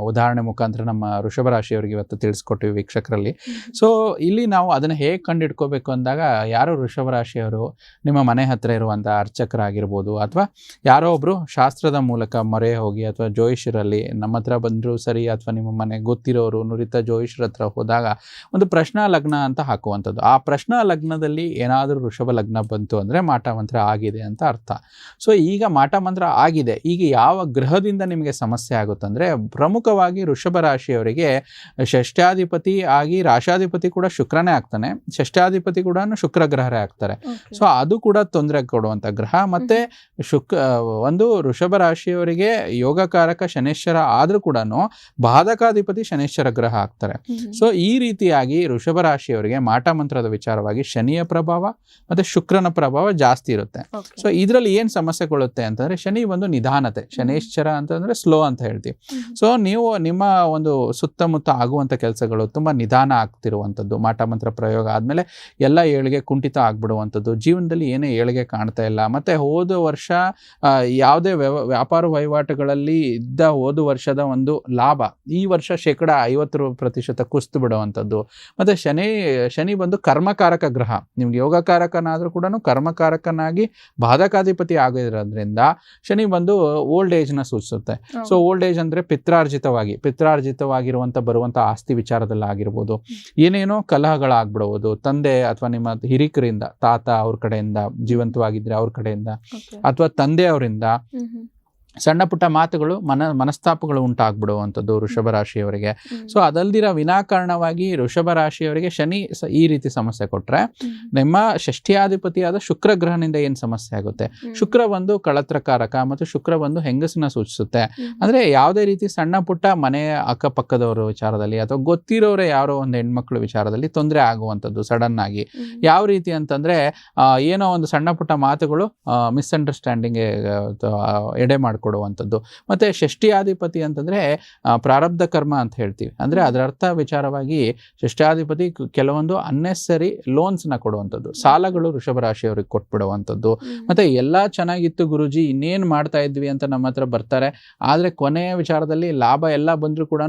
ಉದಾಹರಣೆ ಮುಖಾಂತರ ನಮ್ಮ ಋಷಭ ರಾಶಿಯವರಿಗೆ ಇವತ್ತು ತಿಳಿಸ್ಕೊಟ್ಟಿವಿ ವೀಕ್ಷಕರಲ್ಲಿ. ಸೊ ಇಲ್ಲಿ ನಾವು ಅದನ್ನು ಹೇಗೆ ಕಂಡಿಡ್ಕೋಬೇಕು ಅಂದಾಗ ಯಾರು ಋಷಭರಾಶಿಯವರು ನಿಮ್ಮ ಮನೆ ಹತ್ತಿರ ಇರುವಂಥ ಅರ್ಚಕರಾಗಿರ್ಬೋದು ಅಥವಾ ಯಾರೋ ಒಬ್ಬರು ಶಾಸ್ತ್ರದ ಮೂಲಕ ಮೊರೆ ಹೋಗಿ ಅಥವಾ ಜೋಯಿಷರಲ್ಲಿ ನಮ್ಮ ಹತ್ರ ಬಂದರೂ ಸರಿ ಅಥವಾ ನಿಮ್ಮ ಮನೆ ಗೊತ್ತಿರೋರು ನುರಿತ ಜೋಯಿಷರ ಹತ್ರ ಹೋದಾಗ ಒಂದು ಪ್ರಶ್ನಾ ಲಗ್ನ ಅಂತ ಹಾಕುವಂಥದ್ದು. ಆ ಪ್ರಶ್ನಾ ಲಗ್ನದಲ್ಲಿ ಏನಾದರೂ ಋಷಭ ಲಗ್ನ ಬಂತು ಅಂದರೆ ಮಾಟ ಮಂತ್ರ ಆಗಿದೆ ಅಂತ ಅರ್ಥ. ಸೊ ಈಗ ಮಾಟ ಮಂತ್ರ ಆಗಿದೆ. ಈಗ ಯಾವ ಗ್ರಹದಿಂದ ನಿಮಗೆ ಸಮಸ್ಯೆ ಆಗುತ್ತಂದರೆ ಪ್ರಮುಖವಾಗಿ ಋಷಭ ರಾಶಿಯವರಿಗೆ ಷಷ್ಠಾಧಿಪತಿ ಆಗಿ ರಾಶಾಧಿಪತಿ ಕೂಡ ಶುಕ್ರನೇ ಆಗ್ತಾನೆ. ಷಷ್ಠಾಧಿಪತಿ ಕೂಡ ಶುಕ್ರ ಗ್ರಹರೇ ಆಗ್ತಾರೆ. ಸೊ ಅದು ಕೂಡ ತೊಂದರೆ ಕೊಡುವಂಥ ಗ್ರಹ. ಮತ್ತೆ ಶುಕ್ ಒಂದು ಋಷಭ ರಾಶಿಯವರಿಗೆ ಯೋಗಕಾರಕ ಶನೇಶ್ವರ ಆದರೂ ಕೂಡ ಬಾಧಕಾಧಿಪತಿ ಶನೇಶ್ವರ ಗ್ರಹ ಆಗ್ತಾರೆ. ಸೊ ಈ ರೀತಿಯಾಗಿ ಋಷಭ ರಾಶಿಯವರಿಗೆ ಮಾಟ ಮಂತ್ರದ ವಿಚಾರವಾಗಿ ಶನಿಯ ಪ್ರಭಾವ ಮತ್ತೆ ಶುಕ್ರನ ಪ್ರಭಾವ ಜಾಸ್ತಿ ಇರುತ್ತೆ. ಸೊ ಇದರಲ್ಲಿ ಏನು ಕೊಡುತ್ತೆ ಅಂತಂದ್ರೆ ಶನಿ ಒಂದು ನಿಧಾನತೆ. ಶನೇಶ್ವರ ಅಂತಂದ್ರೆ ಸ್ಲೋ ಅಂತ ಹೇಳ್ತೀವಿ. ಸೊ ನೀವು ನಿಮ್ಮ ಒಂದು ಸುತ್ತಮುತ್ತ ಆಗುವಂಥ ಕೆಲಸಗಳು ತುಂಬ ನಿಧಾನ ಆಗ್ತಿರುವಂಥದ್ದು. ಮಾಟ ಮಂತ್ರ ಪ್ರಯೋಗ ಆದಮೇಲೆ ಎಲ್ಲ ಏಳಿಗೆ ಕುಂಠಿತ ಆಗ್ಬಿಡುವಂಥದ್ದು. ಜೀವನದಲ್ಲಿ ಏನೇ ಏಳಿಗೆ ಕಾಣ್ತಾ ಇಲ್ಲ. ಮತ್ತು ಹೋದ ವರ್ಷ ಯಾವುದೇ ವ್ಯಾಪಾರ ವಹಿವಾಟುಗಳಲ್ಲಿ ಇದ್ದ ಹೋದ ವರ್ಷದ ಒಂದು ಲಾಭ. ಈ ವರ್ಷ ಶೇಕಡ ಐವತ್ತು ಪ್ರತಿಶತ ಕುಸ್ತು ಬಿಡುವಂಥದ್ದು. ಮತ್ತು ಶನಿ ಶನಿ ಬಂದು ಕರ್ಮಕಾರಕ ಗ್ರಹ. ನಿಮ್ಗೆ ಯೋಗಕಾರಕನಾದರೂ ಕೂಡ ಕರ್ಮಕಾರಕನಾಗಿ ಬಾಧಕಾಧಿಪತಿ ಆಗಿರೋದ್ರಿಂದ ಶನಿ ಬಂದು ಓಲ್ಡ್ ಏಜ್ನ ಸೂಚಿಸುತ್ತೆ. ಸೊ ಓಲ್ಡ್ ಏಜ್ ಅಂದರೆ ಪಿತ್ರಾರ್ಜಿತವಾಗಿ ಪಿತ್ರಾರ್ಜಿತವಾಗಿರುವಂಥ ಬರುವಂಥ ಆಸ್ತಿ ವಿಚಾರದಲ್ಲಿ ಆಗಿರ್ಬೋದು ಏನೇನೋ ಕಲಹಗಳಾಗ್ಬಿಡ್ಬೋದು ತಂದೆ ಅಥವಾ ನಿಮ್ಮ ಹಿರಿಕರಿಂದ ತಾತ ಅವ್ರ ಕಡೆಯಿಂದ ಜೀವಂತವಾಗಿದ್ದರೆ ಅವ್ರ ಕಡೆಯಿಂದ ಅಥವಾ ತಂದೆ ಅವರಿಂದ ಸಣ್ಣ ಪುಟ್ಟ ಮಾತುಗಳು ಮನ ಮನಸ್ತಾಪಗಳು ಉಂಟಾಗ್ಬಿಡುವಂಥದ್ದು ವೃಷಭ ರಾಶಿಯವರಿಗೆ. ಸೊ ಅದಲ್ದಿರ ವಿನಾಕಾರಣವಾಗಿ ವೃಷಭ ರಾಶಿಯವರಿಗೆ ಶನಿ ಸ- ಈ ರೀತಿ ಸಮಸ್ಯೆ ಕೊಟ್ಟರೆ. ನಿಮ್ಮ ಷಷ್ಠಿಯಾಧಿಪತಿಯಾದ ಶುಕ್ರ ಗ್ರಹನಿಂದ ಏನು ಸಮಸ್ಯೆ ಆಗುತ್ತೆ. ಶುಕ್ರ ಒಂದು ಕಳತ್ರಕಾರಕ ಮತ್ತು ಶುಕ್ರ ಒಂದು ಹೆಂಗಸನ್ನ ಸೂಚಿಸುತ್ತೆ. ಅಂದರೆ ಯಾವುದೇ ರೀತಿ ಸಣ್ಣ ಪುಟ್ಟ ಮನೆಯ ಅಕ್ಕಪಕ್ಕದವರ ವಿಚಾರದಲ್ಲಿ ಅಥವಾ ಗೊತ್ತಿರೋರೇ ಯಾರೋ ಒಂದು ಹೆಣ್ಮಕ್ಳು ವಿಚಾರದಲ್ಲಿ ತೊಂದರೆ ಆಗುವಂಥದ್ದು ಸಡನ್ ಆಗಿ. ಯಾವ ರೀತಿ ಅಂತಂದ್ರೆ ಏನೋ ಒಂದು ಸಣ್ಣ ಪುಟ್ಟ ಮಾತುಗಳು ಮಿಸ್ಅಂಡರ್ಸ್ಟ್ಯಾಂಡಿಂಗ್ ಎಡೆ ಮಾಡಿಕೊಡುವಂಥದ್ದು ಮತ್ತು ಷಷ್ಠಿಯಾಧಿಪತಿ ಅಂತಂದ್ರೆ ಪ್ರಾರಬ್ಧ ಕರ್ಮ ಅಂತ ಹೇಳ್ತೀವಿ. ಅಂದ್ರೆ. ಅದರ ಅರ್ಥ ವಿಚಾರವಾಗಿ ಷಷ್ಠಾಧಿಪತಿ ಕೆಲವೊಂದು ಅನ್ನೆಸರಿ ಲೋನ್ಸ್ನ ಕೊಡುವಂಥದ್ದು. ಸಾಲಗಳು ಋಷಭ ರಾಶಿಯವ್ರಿಗೆ ಕೊಟ್ಬಿಡುವಂಥದ್ದು ಮತ್ತೆ ಎಲ್ಲ ಚೆನ್ನಾಗಿತ್ತು ಗುರುಜಿ ಇನ್ನೇನು ಮಾಡ್ತಾ ಇದ್ವಿ ಅಂತ ನಮ್ಮ ಹತ್ರ ಬರ್ತಾರೆ. ಆದರೆ ಕೊನೆಯ ವಿಚಾರದಲ್ಲಿ ಲಾಭ ಎಲ್ಲ ಬಂದರೂ ಕೂಡ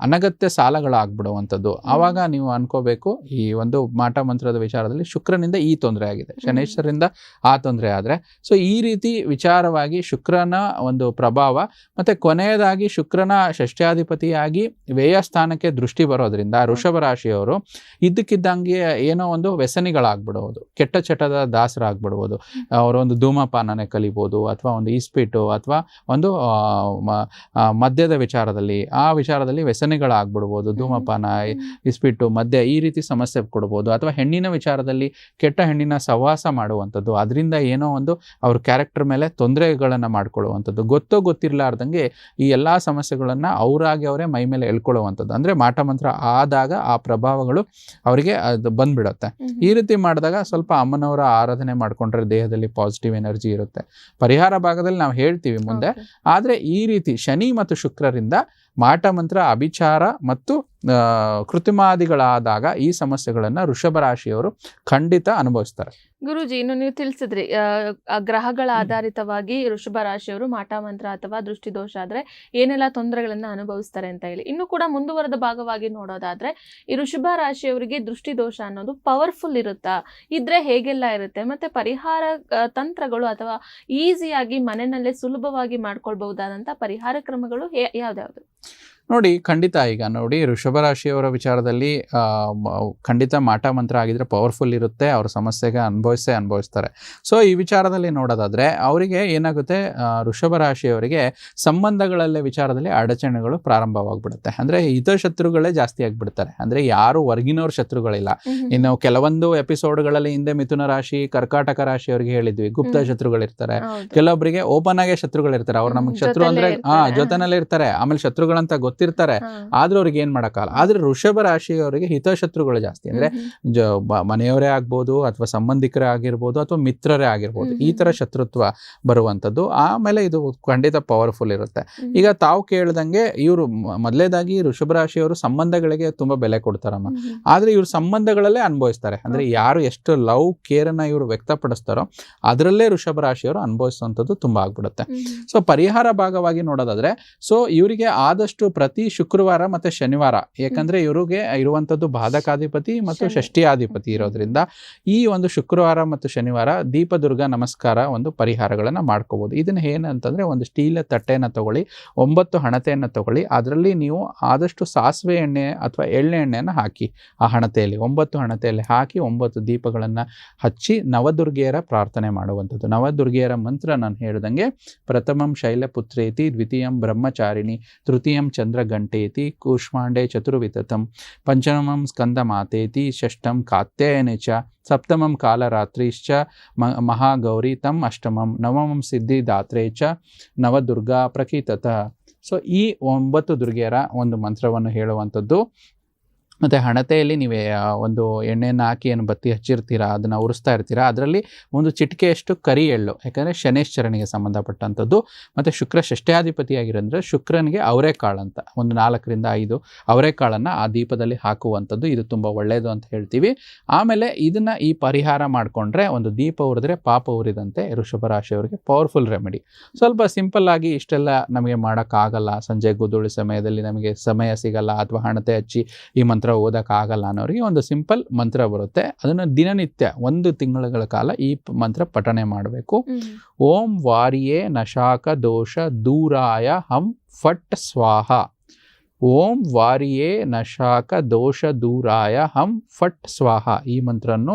ಅನಗತ್ಯ ಸಾಲಗಳಾಗ್ಬಿಡುವಂಥದ್ದು. ಆವಾಗ ನೀವು ಅನ್ಕೋಬೇಕು ಈ ಒಂದು ಮಾಟ ಮಂತ್ರದ ವಿಚಾರದಲ್ಲಿ ಶುಕ್ರನಿಂದ ಈ ತೊಂದರೆ ಆಗಿದೆ. ಶನೇಶ್ವರಿಂದ ಆ ತೊಂದರೆ ಆದರೆ. ಸೊ ಈ ರೀತಿ ವಿಚಾರವಾಗಿ ಶುಕ್ರನ ಒಂದು ಪ್ರಭಾವ. ಮತ್ತೆ ಕೊನೆಯದಾಗಿ ಶುಕ್ರನ ಷಷ್ಠ್ಯಾಧಿಪತಿಯಾಗಿ ವ್ಯಯ ಸ್ಥಾನಕ್ಕೆ ದೃಷ್ಟಿ ಬರೋದ್ರಿಂದ ಋಷಭ ರಾಶಿಯವರು ಇದ್ದಕ್ಕಿದ್ದಂಗೆ ಏನೋ ಒಂದು ವ್ಯಸನಿಗಳಾಗ್ಬಿಡುವುದು ಕೆಟ್ಟ ಚಟದ ದಾಸರಾಗ್ಬಿಡ್ಬೋದು ಅವರೊಂದು ಧೂಮಪಾನನೇ ಕಲಿಬೋದು ಅಥವಾ ಒಂದು ಇಸ್ಪಿಟ್ಟು ಅಥವಾ ಒಂದು ಮದ್ಯದ ವಿಚಾರದಲ್ಲಿ ಆ ವಿಚಾರದಲ್ಲಿ ವ್ಯಸನಿಗಳಾಗ್ಬಿಡ್ಬೋದು. ಧೂಮಪಾನ ಇಸ್ಪಿಟ್ಟು ಮದ್ಯ ಈ ರೀತಿ ಸಮಸ್ಯೆ ಕೊಡ್ಬೋದು. ಅಥವಾ ಹೆಣ್ಣಿನ ವಿಚಾರದಲ್ಲಿ ಕೆಟ್ಟ ಹೆಣ್ಣಿನ ಸಹವಾಸ ಮಾಡುವಂಥದ್ದು. ಅದರಿಂದ ಏನೋ ಒಂದು ಅವ್ರ ಕ್ಯಾರೆಕ್ಟರ್ ಮೇಲೆ ತೊಂದರೆಗಳನ್ನು ಮಾಡ್ಕೊಳ್ಳುವಂಥದ್ದು. ಗೊತ್ತೋ ಗೊತ್ತಿರಲಾರ್ದಂಗೆ ಈ ಎಲ್ಲ ಸಮಸ್ಯೆಗಳನ್ನು ಅವರಾಗಿ ಅವರೇ ಮೈ ಮೇಲೆ ಎಳ್ಕೊಳ್ಳುವಂಥದ್ದು. ಅಂದರೆ ಮಾಟ ಮಂತ್ರ ಆದಾಗ ಆ ಪ್ರಭಾವಗಳು ಅವರಿಗೆ ಅದು ಬಂದ್ಬಿಡುತ್ತೆ. ಈ ರೀತಿ ಮಾಡಿದಾಗ ಸ್ವಲ್ಪ ಅಮ್ಮನವರ ಆರಾಧನೆ ಮಾಡ್ಕೊಂಡ್ರೆ ದೇಹದಲ್ಲಿ ಪಾಸಿಟಿವ್ ಎನರ್ಜಿ ಇರುತ್ತೆ. ಪರಿಹಾರ ಭಾಗದಲ್ಲಿ ನಾವು ಹೇಳ್ತೀವಿ ಮುಂದೆ. ಆದರೆ ಈ ರೀತಿ ಶನಿ ಮತ್ತು ಶುಕ್ರರಿಂದ ಮಾಟ ಮಂತ್ರ ಅಭಿಚಾರ ಮತ್ತು ಕೃತಿಮಾದಿಗಳಾದಾಗ ಈ ಸಮಸ್ಯೆಗಳನ್ನು ಋಷಭ ರಾಶಿಯವರು ಖಂಡಿತ ಅನುಭವಿಸ್ತಾರೆ. ಗುರುಜಿ ಇನ್ನು ನೀವು ತಿಳಿಸಿದ್ರಿ ಗ್ರಹಗಳ ಆಧಾರಿತವಾಗಿ ಋಷಭ ರಾಶಿಯವರು ಮಾಟ ಮಂತ್ರ ಅಥವಾ ದೃಷ್ಟಿದೋಷ ಆದ್ರೆ ಏನೆಲ್ಲ ತೊಂದರೆಗಳನ್ನು ಅನುಭವಿಸ್ತಾರೆ ಅಂತ ಹೇಳಿ. ಇನ್ನು ಕೂಡ ಮುಂದುವರೆದ ಭಾಗವಾಗಿ ನೋಡೋದಾದ್ರೆ ಈ ಋಷಭ ರಾಶಿಯವರಿಗೆ ದೃಷ್ಟಿದೋಷ ಅನ್ನೋದು ಪವರ್ಫುಲ್ ಇರುತ್ತಾ? ಇದ್ರೆ ಹೇಗೆಲ್ಲ ಇರುತ್ತೆ? ಮತ್ತೆ ಪರಿಹಾರ ತಂತ್ರಗಳು ಅಥವಾ ಈಸಿಯಾಗಿ ಮನೆಯಲ್ಲೇ ಸುಲಭವಾಗಿ ಮಾಡ್ಕೊಳ್ಬಹುದಾದಂತ ಪರಿಹಾರ ಕ್ರಮಗಳು ಯಾವ್ದ್ಯಾವ್ದು? ನೋಡಿ ಖಂಡಿತ ಈಗ ನೋಡಿ ಋಷಭ ರಾಶಿಯವರ ವಿಚಾರದಲ್ಲಿ ಖಂಡಿತ ಮಾಟ ಮಂತ್ರ ಆಗಿದ್ರೆ ಪವರ್ಫುಲ್ ಇರುತ್ತೆ ಅವ್ರ ಸಮಸ್ಯೆಗೆ ಅನುಭವಿಸೇ ಅನುಭವಿಸ್ತಾರೆ. ಸೊ ಈ ವಿಚಾರದಲ್ಲಿ ನೋಡೋದಾದ್ರೆ ಅವರಿಗೆ ಏನಾಗುತ್ತೆ ಋಷಭ ರಾಶಿಯವರಿಗೆ ಸಂಬಂಧಗಳಲ್ಲೇ ವಿಚಾರದಲ್ಲಿ ಅಡಚಣೆಗಳು ಪ್ರಾರಂಭವಾಗ್ಬಿಡುತ್ತೆ. ಅಂದ್ರೆ ಹಿತಶತ್ರುಗಳೇ ಜಾಸ್ತಿ ಆಗ್ಬಿಡ್ತಾರೆ. ಅಂದ್ರೆ ಯಾರು ಹೊರಗಿನವ್ರ ಶತ್ರುಗಳಿಲ್ಲ. ಇನ್ನು ಕೆಲವೊಂದು ಎಪಿಸೋಡ್ಗಳಲ್ಲಿ ಹಿಂದೆ ಮಿಥುನ ರಾಶಿ ಕರ್ಕಾಟಕ ರಾಶಿಯವರಿಗೆ ಹೇಳಿದ್ವಿ ಗುಪ್ತ. ಶತ್ರುಗಳಿರ್ತಾರೆ. ಕೆಲವೊಬ್ಬರಿಗೆ ಓಪನ್ ಆಗೇ ಶತ್ರುಗಳಿರ್ತಾರೆ. ಅವ್ರು ನಮಗೆ ಶತ್ರು ಅಂದ್ರೆ ಹಾ. ಜೊತೆನಲ್ಲೇ ಇರ್ತಾರೆ. ಆಮೇಲೆ ಶತ್ರುಗಳಂತ ಗೊತ್ತಿರ್ತಾರೆ. ಆದ್ರೂ ಅವ್ರಿಗೆ ಏನ್ ಮಾಡೋಕ್ಕಲ್ಲ ಆದ್ರೆ ವೃಷಭ ರಾಶಿಯವರಿಗೆ ಹಿತಶತ್ರುಗಳು ಜಾಸ್ತಿ. ಅಂದ್ರೆ ಮನೆಯವರೇ ಆಗ್ಬೋದು ಅಥವಾ ಸಂಬಂಧಿಕರೇ ಆಗಿರ್ಬೋದು ಅಥವಾ ಮಿತ್ರರೇ ಆಗಿರ್ಬೋದು. ಈ ತರ. ಶತ್ರುತ್ವ ಬರುವಂತದ್ದು. ಆಮೇಲೆ ಇದು ಖಂಡಿತ ಪವರ್ಫುಲ್ ಇರುತ್ತೆ. ಈಗ ತಾವು ಕೇಳ್ದಂಗೆ ಇವರು ಮೊದಲೇದಾಗಿ ವೃಷಭ ರಾಶಿಯವರು ಸಂಬಂಧಗಳಿಗೆ ತುಂಬಾ ಬೆಲೆ ಕೊಡ್ತಾರಮ್ಮ. ಆದ್ರೆ ಇವ್ರ ಸಂಬಂಧಗಳಲ್ಲೇ ಅನುಭವಿಸ್ತಾರೆ. ಅಂದ್ರೆ ಯಾರು ಎಷ್ಟು ಲವ್ ಕೇರ್ ಅನ್ನ ಇವರು ವ್ಯಕ್ತಪಡಿಸ್ತಾರೋ ಅದರಲ್ಲೇ ಋಷಭ ರಾಶಿಯವರು ಅನುಭವಿಸುವಂಥದ್ದು ತುಂಬಾ ಆಗ್ಬಿಡುತ್ತೆ. ಸೊ ಪರಿಹಾರ ಭಾಗವಾಗಿ ನೋಡೋದಾದ್ರೆ ಸೊ ಇವರಿಗೆ ಆದಷ್ಟು ಪ್ರತಿ ಶುಕ್ರವಾರ ಮತ್ತು ಶನಿವಾರ. ಯಾಕಂದ್ರೆ ಇವರಿಗೆ ಇರುವಂತದ್ದು ಬಾಧಕಾಧಿಪತಿ ಮತ್ತು ಷಷ್ಠಿ ಷಷ್ಠಿಯಾಧಿಪತಿ ಇರೋದ್ರಿಂದ ಈ ಒಂದು ಶುಕ್ರವಾರ ಮತ್ತು ಶನಿವಾರ ದೀಪದುರ್ಗ ನಮಸ್ಕಾರ ಒಂದು ಪರಿಹಾರಗಳನ್ನ ಮಾಡ್ಕೋಬಹುದು ಇದನ್ನ ಏನಂತಂದ್ರೆ ಒಂದು ಸ್ಟೀಲ್ ತಟ್ಟೆಯನ್ನು ತಗೊಳ್ಳಿ ಒಂಬತ್ತು ಹಣತೆಯನ್ನು ತಗೊಳ್ಳಿ. ಅದರಲ್ಲಿ ನೀವು ಆದಷ್ಟು ಸಾಸಿವೆ ಎಣ್ಣೆ ಅಥವಾ ಎಳ್ಳೆ ಎಣ್ಣೆಯನ್ನು ಹಾಕಿ ಆ ಹಣತೆಯಲ್ಲಿ ಒಂಬತ್ತು ಹಣತೆಯಲ್ಲಿ ಹಾಕಿ ಒಂಬತ್ತು ದೀಪಗಳನ್ನು ಹಚ್ಚಿ ನವದುರ್ಗೆಯರ ಪ್ರಾರ್ಥನೆ ಮಾಡುವಂಥದ್ದು. ನವದುರ್ಗೆಯರ ಮಂತ್ರ ನಾನು ಹೇಳ್ದಂಗೆ ಪ್ರಥಮಂ ಶೈಲಪುತ್ರೇತಿ ದ್ವಿತೀಯಂ ಬ್ರಹ್ಮಚಾರಿಣಿ ತೃತೀಯಂ ಚಂದ್ರಗಂಟೇತಿ ಕೂಷ್ಮಾಂಡೆ ಚತುರ್ವಿತತಂ ಪಂಚಮಂ ಸ್ಕಂದ ಮಾತೇತಿ ಷಷ್ಠಂ ಕಾತ್ಯಾಯನೆ ಚ ಸಪ್ತಮಂ ಕಾಲರಾತ್ರಿಶ್ಚ ಮ ಮಹಾಗೌರಿ ತಂ ಅಷ್ಟಮಂ ನವಮಂ ಸಿದ್ಧಿದಾತ್ರೆ ಚ ನವದುರ್ಗಾ ಪ್ರಕೀತತ. ಸೊ ಈ ಒಂಬತ್ತು ದುರ್ಗೆಯರ ಒಂದು ಮಂತ್ರವನ್ನು ಹೇಳುವಂಥದ್ದು ಮತ್ತು ಹಣತೆಯಲ್ಲಿ ನೀವೇ ಒಂದು ಎಣ್ಣೆಯನ್ನು ಹಾಕಿ ಏನು ಬತ್ತಿ ಹಚ್ಚಿರ್ತೀರಾ, ಅದನ್ನು ಉರಿಸ್ತಾ ಇರ್ತೀರಾ, ಅದರಲ್ಲಿ ಒಂದು ಚಿಟಿಕೆಯಷ್ಟು ಕರಿ ಎಳ್ಳು, ಯಾಕಂದರೆ ಶನೇಶ್ವರನಿಗೆ ಸಂಬಂಧಪಟ್ಟಂಥದ್ದು. ಮತ್ತು ಶುಕ್ರ ಷಷ್ಠ್ಯಾಧಿಪತಿಯಾಗಿರೋದ್ರೆ ಶುಕ್ರನಿಗೆ ಅವರೆಕಾಳು ಅಂತ, ಒಂದು ನಾಲ್ಕರಿಂದ ಐದು ಅವರೆಕಾಳನ್ನು ಆ ದೀಪದಲ್ಲಿ ಹಾಕುವಂಥದ್ದು, ಇದು ತುಂಬ ಒಳ್ಳೆಯದು ಅಂತ ಹೇಳ್ತೀವಿ. ಆಮೇಲೆ ಇದನ್ನು ಈ ಪರಿಹಾರ ಮಾಡಿಕೊಂಡ್ರೆ, ಒಂದು ದೀಪ ಉರಿದ್ರೆ ಪಾಪ ಉರಿದಂತೆ ಋಷಭ ರಾಶಿಯವರಿಗೆ ಪವರ್ಫುಲ್ ರೆಮಿಡಿ ಸ್ವಲ್ಪ ಸಿಂಪಲ್ ಆಗಿ ಇಷ್ಟೆಲ್ಲ ನಮಗೆ ಮಾಡೋಕ್ಕಾಗಲ್ಲ, ಸಂಜೆ ಗುದುಳಿ ಸಮಯದಲ್ಲಿ ನಮಗೆ ಸಮಯ ಸಿಗಲ್ಲ, ಅಥವಾ ಹಣತೆ ಹಚ್ಚಿ ಈ ಮಂತ್ರ ಓದೋಕ್ಕಾಗಲ್ಲ ಅನ್ನೋರಿಗೆ ಒಂದು ಸಿಂಪಲ್ ಮಂತ್ರ ಬರುತ್ತೆ. ಅದನ್ನು ದಿನನಿತ್ಯ ಒಂದು ತಿಂಗಳ ಕಾಲ ಈ ಮಂತ್ರ ಪಠಣೆ ಮಾಡಬೇಕು. ಓಂ ವಾರಿಯೇ ನಶಾಕ ದೋಷ ದೂರಾಯ ಹಂ ಫಟ್ ಸ್ವಾಹ. ಓಂ ವಾರಿಯೇ ನಶಾಕ ದೋಷ ದೂರಾಯ ಹಂ ಫಟ್ ಸ್ವಾಹ. ಈ ಮಂತ್ರವನ್ನು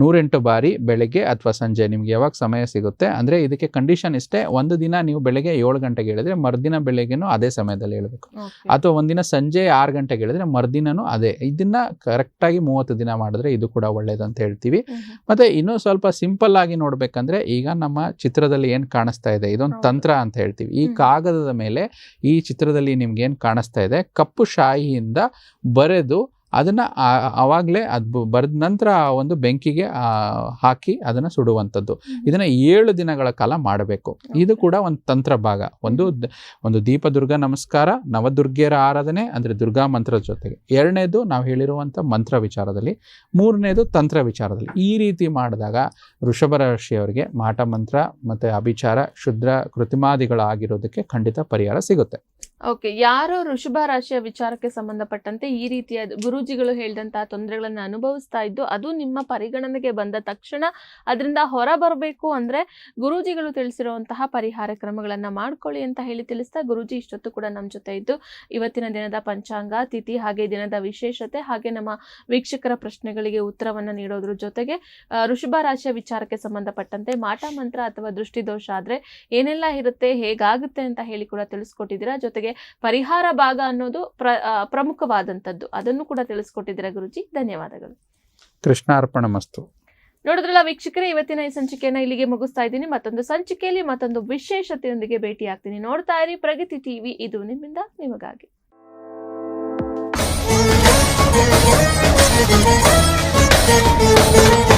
ನೂರೆಂಟು ಬಾರಿ ಬೆಳಗ್ಗೆ ಅಥವಾ ಸಂಜೆ ನಿಮ್ಗೆ ಯಾವಾಗ ಸಮಯ ಸಿಗುತ್ತೆ ಅಂದರೆ ಇದಕ್ಕೆ ಕಂಡೀಷನ್ ಇಷ್ಟೇ ಒಂದು ದಿನ ನೀವು ಬೆಳಗ್ಗೆ ಏಳು ಗಂಟೆಗೆ ಹೇಳಿದ್ರೆ ಮರುದಿನ ಬೆಳಗ್ಗೆನೂ ಅದೇ ಸಮಯದಲ್ಲಿ ಹೇಳಬೇಕು. ಅಥವಾ ಒಂದಿನ ಸಂಜೆ ಆರು ಗಂಟೆಗೆ ಹೇಳಿದ್ರೆ ಮರುದಿನನೂ ಅದೇ. ಇದನ್ನ ಕರೆಕ್ಟಾಗಿ ಮೂವತ್ತು ದಿನ ಮಾಡಿದ್ರೆ ಇದು ಕೂಡ ಒಳ್ಳೇದು ಅಂತ ಹೇಳ್ತೀವಿ. ಮತ್ತೆ ಇನ್ನೂ ಸ್ವಲ್ಪ ಸಿಂಪಲ್ ಆಗಿ ನೋಡ್ಬೇಕಂದ್ರೆ ಈಗ ನಮ್ಮ ಚಿತ್ರದಲ್ಲಿ ಏನು ಕಾಣಿಸ್ತಾ ಇದೆ ಇದೊಂದು ತಂತ್ರ ಅಂತ ಹೇಳ್ತೀವಿ. ಈ ಕಾಗದದ ಮೇಲೆ ಈ ಚಿತ್ರದಲ್ಲಿ ನಿಮ್ಗೆ ಏನು ಕಾಣಿಸ್ತಾ ಇದೆ ಕಪ್ಪು ಶಾಯಿಯಿಂದ ಬರೆದು ಅದನ್ನ ಆವಾಗಲೇ ಅದು ಬರೆದ ನಂತರ ಒಂದು ಬೆಂಕಿಗೆ ಹಾಕಿ ಅದನ್ನ ಸುಡುವಂಥದ್ದು. ಇದನ್ನ ಏಳು ದಿನಗಳ ಕಾಲ ಮಾಡಬೇಕು. ಇದು ಕೂಡ ಒಂದು ತಂತ್ರ ಭಾಗ ಒಂದು ಒಂದು ದೀಪ ದುರ್ಗಾ ನಮಸ್ಕಾರ ನವದುರ್ಗಿಯರ ಆರಾಧನೆ ಅಂದ್ರೆ ದುರ್ಗಾ ಮಂತ್ರದ ಜೊತೆಗೆ. ಎರಡನೇದು ನಾವು ಹೇಳಿರುವಂಥ ಮಂತ್ರ ವಿಚಾರದಲ್ಲಿ ಮೂರನೇದು ತಂತ್ರ ವಿಚಾರದಲ್ಲಿ. ಈ ರೀತಿ ಮಾಡಿದಾಗ ಋಷಭ ರಾಶಿಯವರಿಗೆ ಮಾಟ ಮಂತ್ರ ಮತ್ತೆ ಅಭಿಚಾರ ಶುದ್ರ ಕೃತಿಮಾದಿಗಳಾಗಿರೋದಕ್ಕೆ ಖಂಡಿತ ಪರಿಹಾರ ಸಿಗುತ್ತೆ. ಓಕೆ, ಯಾರು ವೃಷಭ ರಾಶಿಯ ವಿಚಾರಕ್ಕೆ ಸಂಬಂಧಪಟ್ಟಂತೆ ಈ ರೀತಿಯ ಗುರೂಜಿಗಳು ಹೇಳಿದಂತಹ ತೊಂದರೆಗಳನ್ನು ಅನುಭವಿಸ್ತಾ ಇದ್ದು, ಅದು ನಿಮ್ಮ ಪರಿಗಣನೆಗೆ ಬಂದ ತಕ್ಷಣ ಅದರಿಂದ ಹೊರ ಬರಬೇಕು ಅಂದ್ರೆ ಗುರೂಜಿಗಳು ತಿಳಿಸಿರುವಂತಹ ಪರಿಹಾರ ಕ್ರಮಗಳನ್ನ ಮಾಡ್ಕೊಳ್ಳಿ ಅಂತ ಹೇಳಿ ತಿಳಿಸ್ತಾ ಗುರೂಜಿ ಇಷ್ಟೊತ್ತು ಕೂಡ ನಮ್ಮ ಜೊತೆ ಇದ್ದು, ಇವತ್ತಿನ ದಿನದ ಪಂಚಾಂಗ, ತಿಥಿ ಹಾಗೆ ದಿನದ ವಿಶೇಷತೆ ಹಾಗೆ ನಮ್ಮ ವೀಕ್ಷಕರ ಪ್ರಶ್ನೆಗಳಿಗೆ ಉತ್ತರವನ್ನ ನೀಡೋದ್ರ ಜೊತೆಗೆ ವೃಷಭ ರಾಶಿಯ ವಿಚಾರಕ್ಕೆ ಸಂಬಂಧಪಟ್ಟಂತೆ ಮಾಟ ಮಂತ್ರ ಅಥವಾ ದೃಷ್ಟಿದೋಷ ಆದ್ರೆ ಏನೆಲ್ಲ ಇರುತ್ತೆ, ಹೇಗಾಗುತ್ತೆ ಅಂತ ಹೇಳಿ ಕೂಡ ತಿಳಿಸ್ಕೊಟ್ಟಿದ್ದೀರಾ? ಜೊತೆಗೆ ಪರಿಹಾರ ಭಾಗ ಅನ್ನೋದು ಪ್ರ ಪ್ರಮುಖವಾದಂಥದ್ದು. ಅದನ್ನು ಕೂಡ ತಿಳಿಸ್ಕೊಟ್ಟಿದ್ದೀರಾ ಗುರುಜಿ? ಧನ್ಯವಾದಗಳು. ಕೃಷ್ಣಾರ್ಪಣ ಮಸ್ತು. ನೋಡಿದ್ರಲ್ಲ ವೀಕ್ಷಕರೇ ಇವತ್ತಿನ ಈ ಸಂಚಿಕೆಯನ್ನು ಇಲ್ಲಿಗೆ ಮುಗಿಸ್ತಾ ಇದ್ದೀನಿ. ಮತ್ತೊಂದು ಸಂಚಿಕೆಯಲ್ಲಿ ಮತ್ತೊಂದು ವಿಶೇಷತೆಯೊಂದಿಗೆ ಭೇಟಿ ಆಗ್ತೀನಿ ನೋಡ್ತಾ ಇರಿ ಪ್ರಗತಿ ಟಿವಿ. ಇದು ನಿಮ್ಮಿಂದ ನಿಮಗಾಗಿ. Thank you.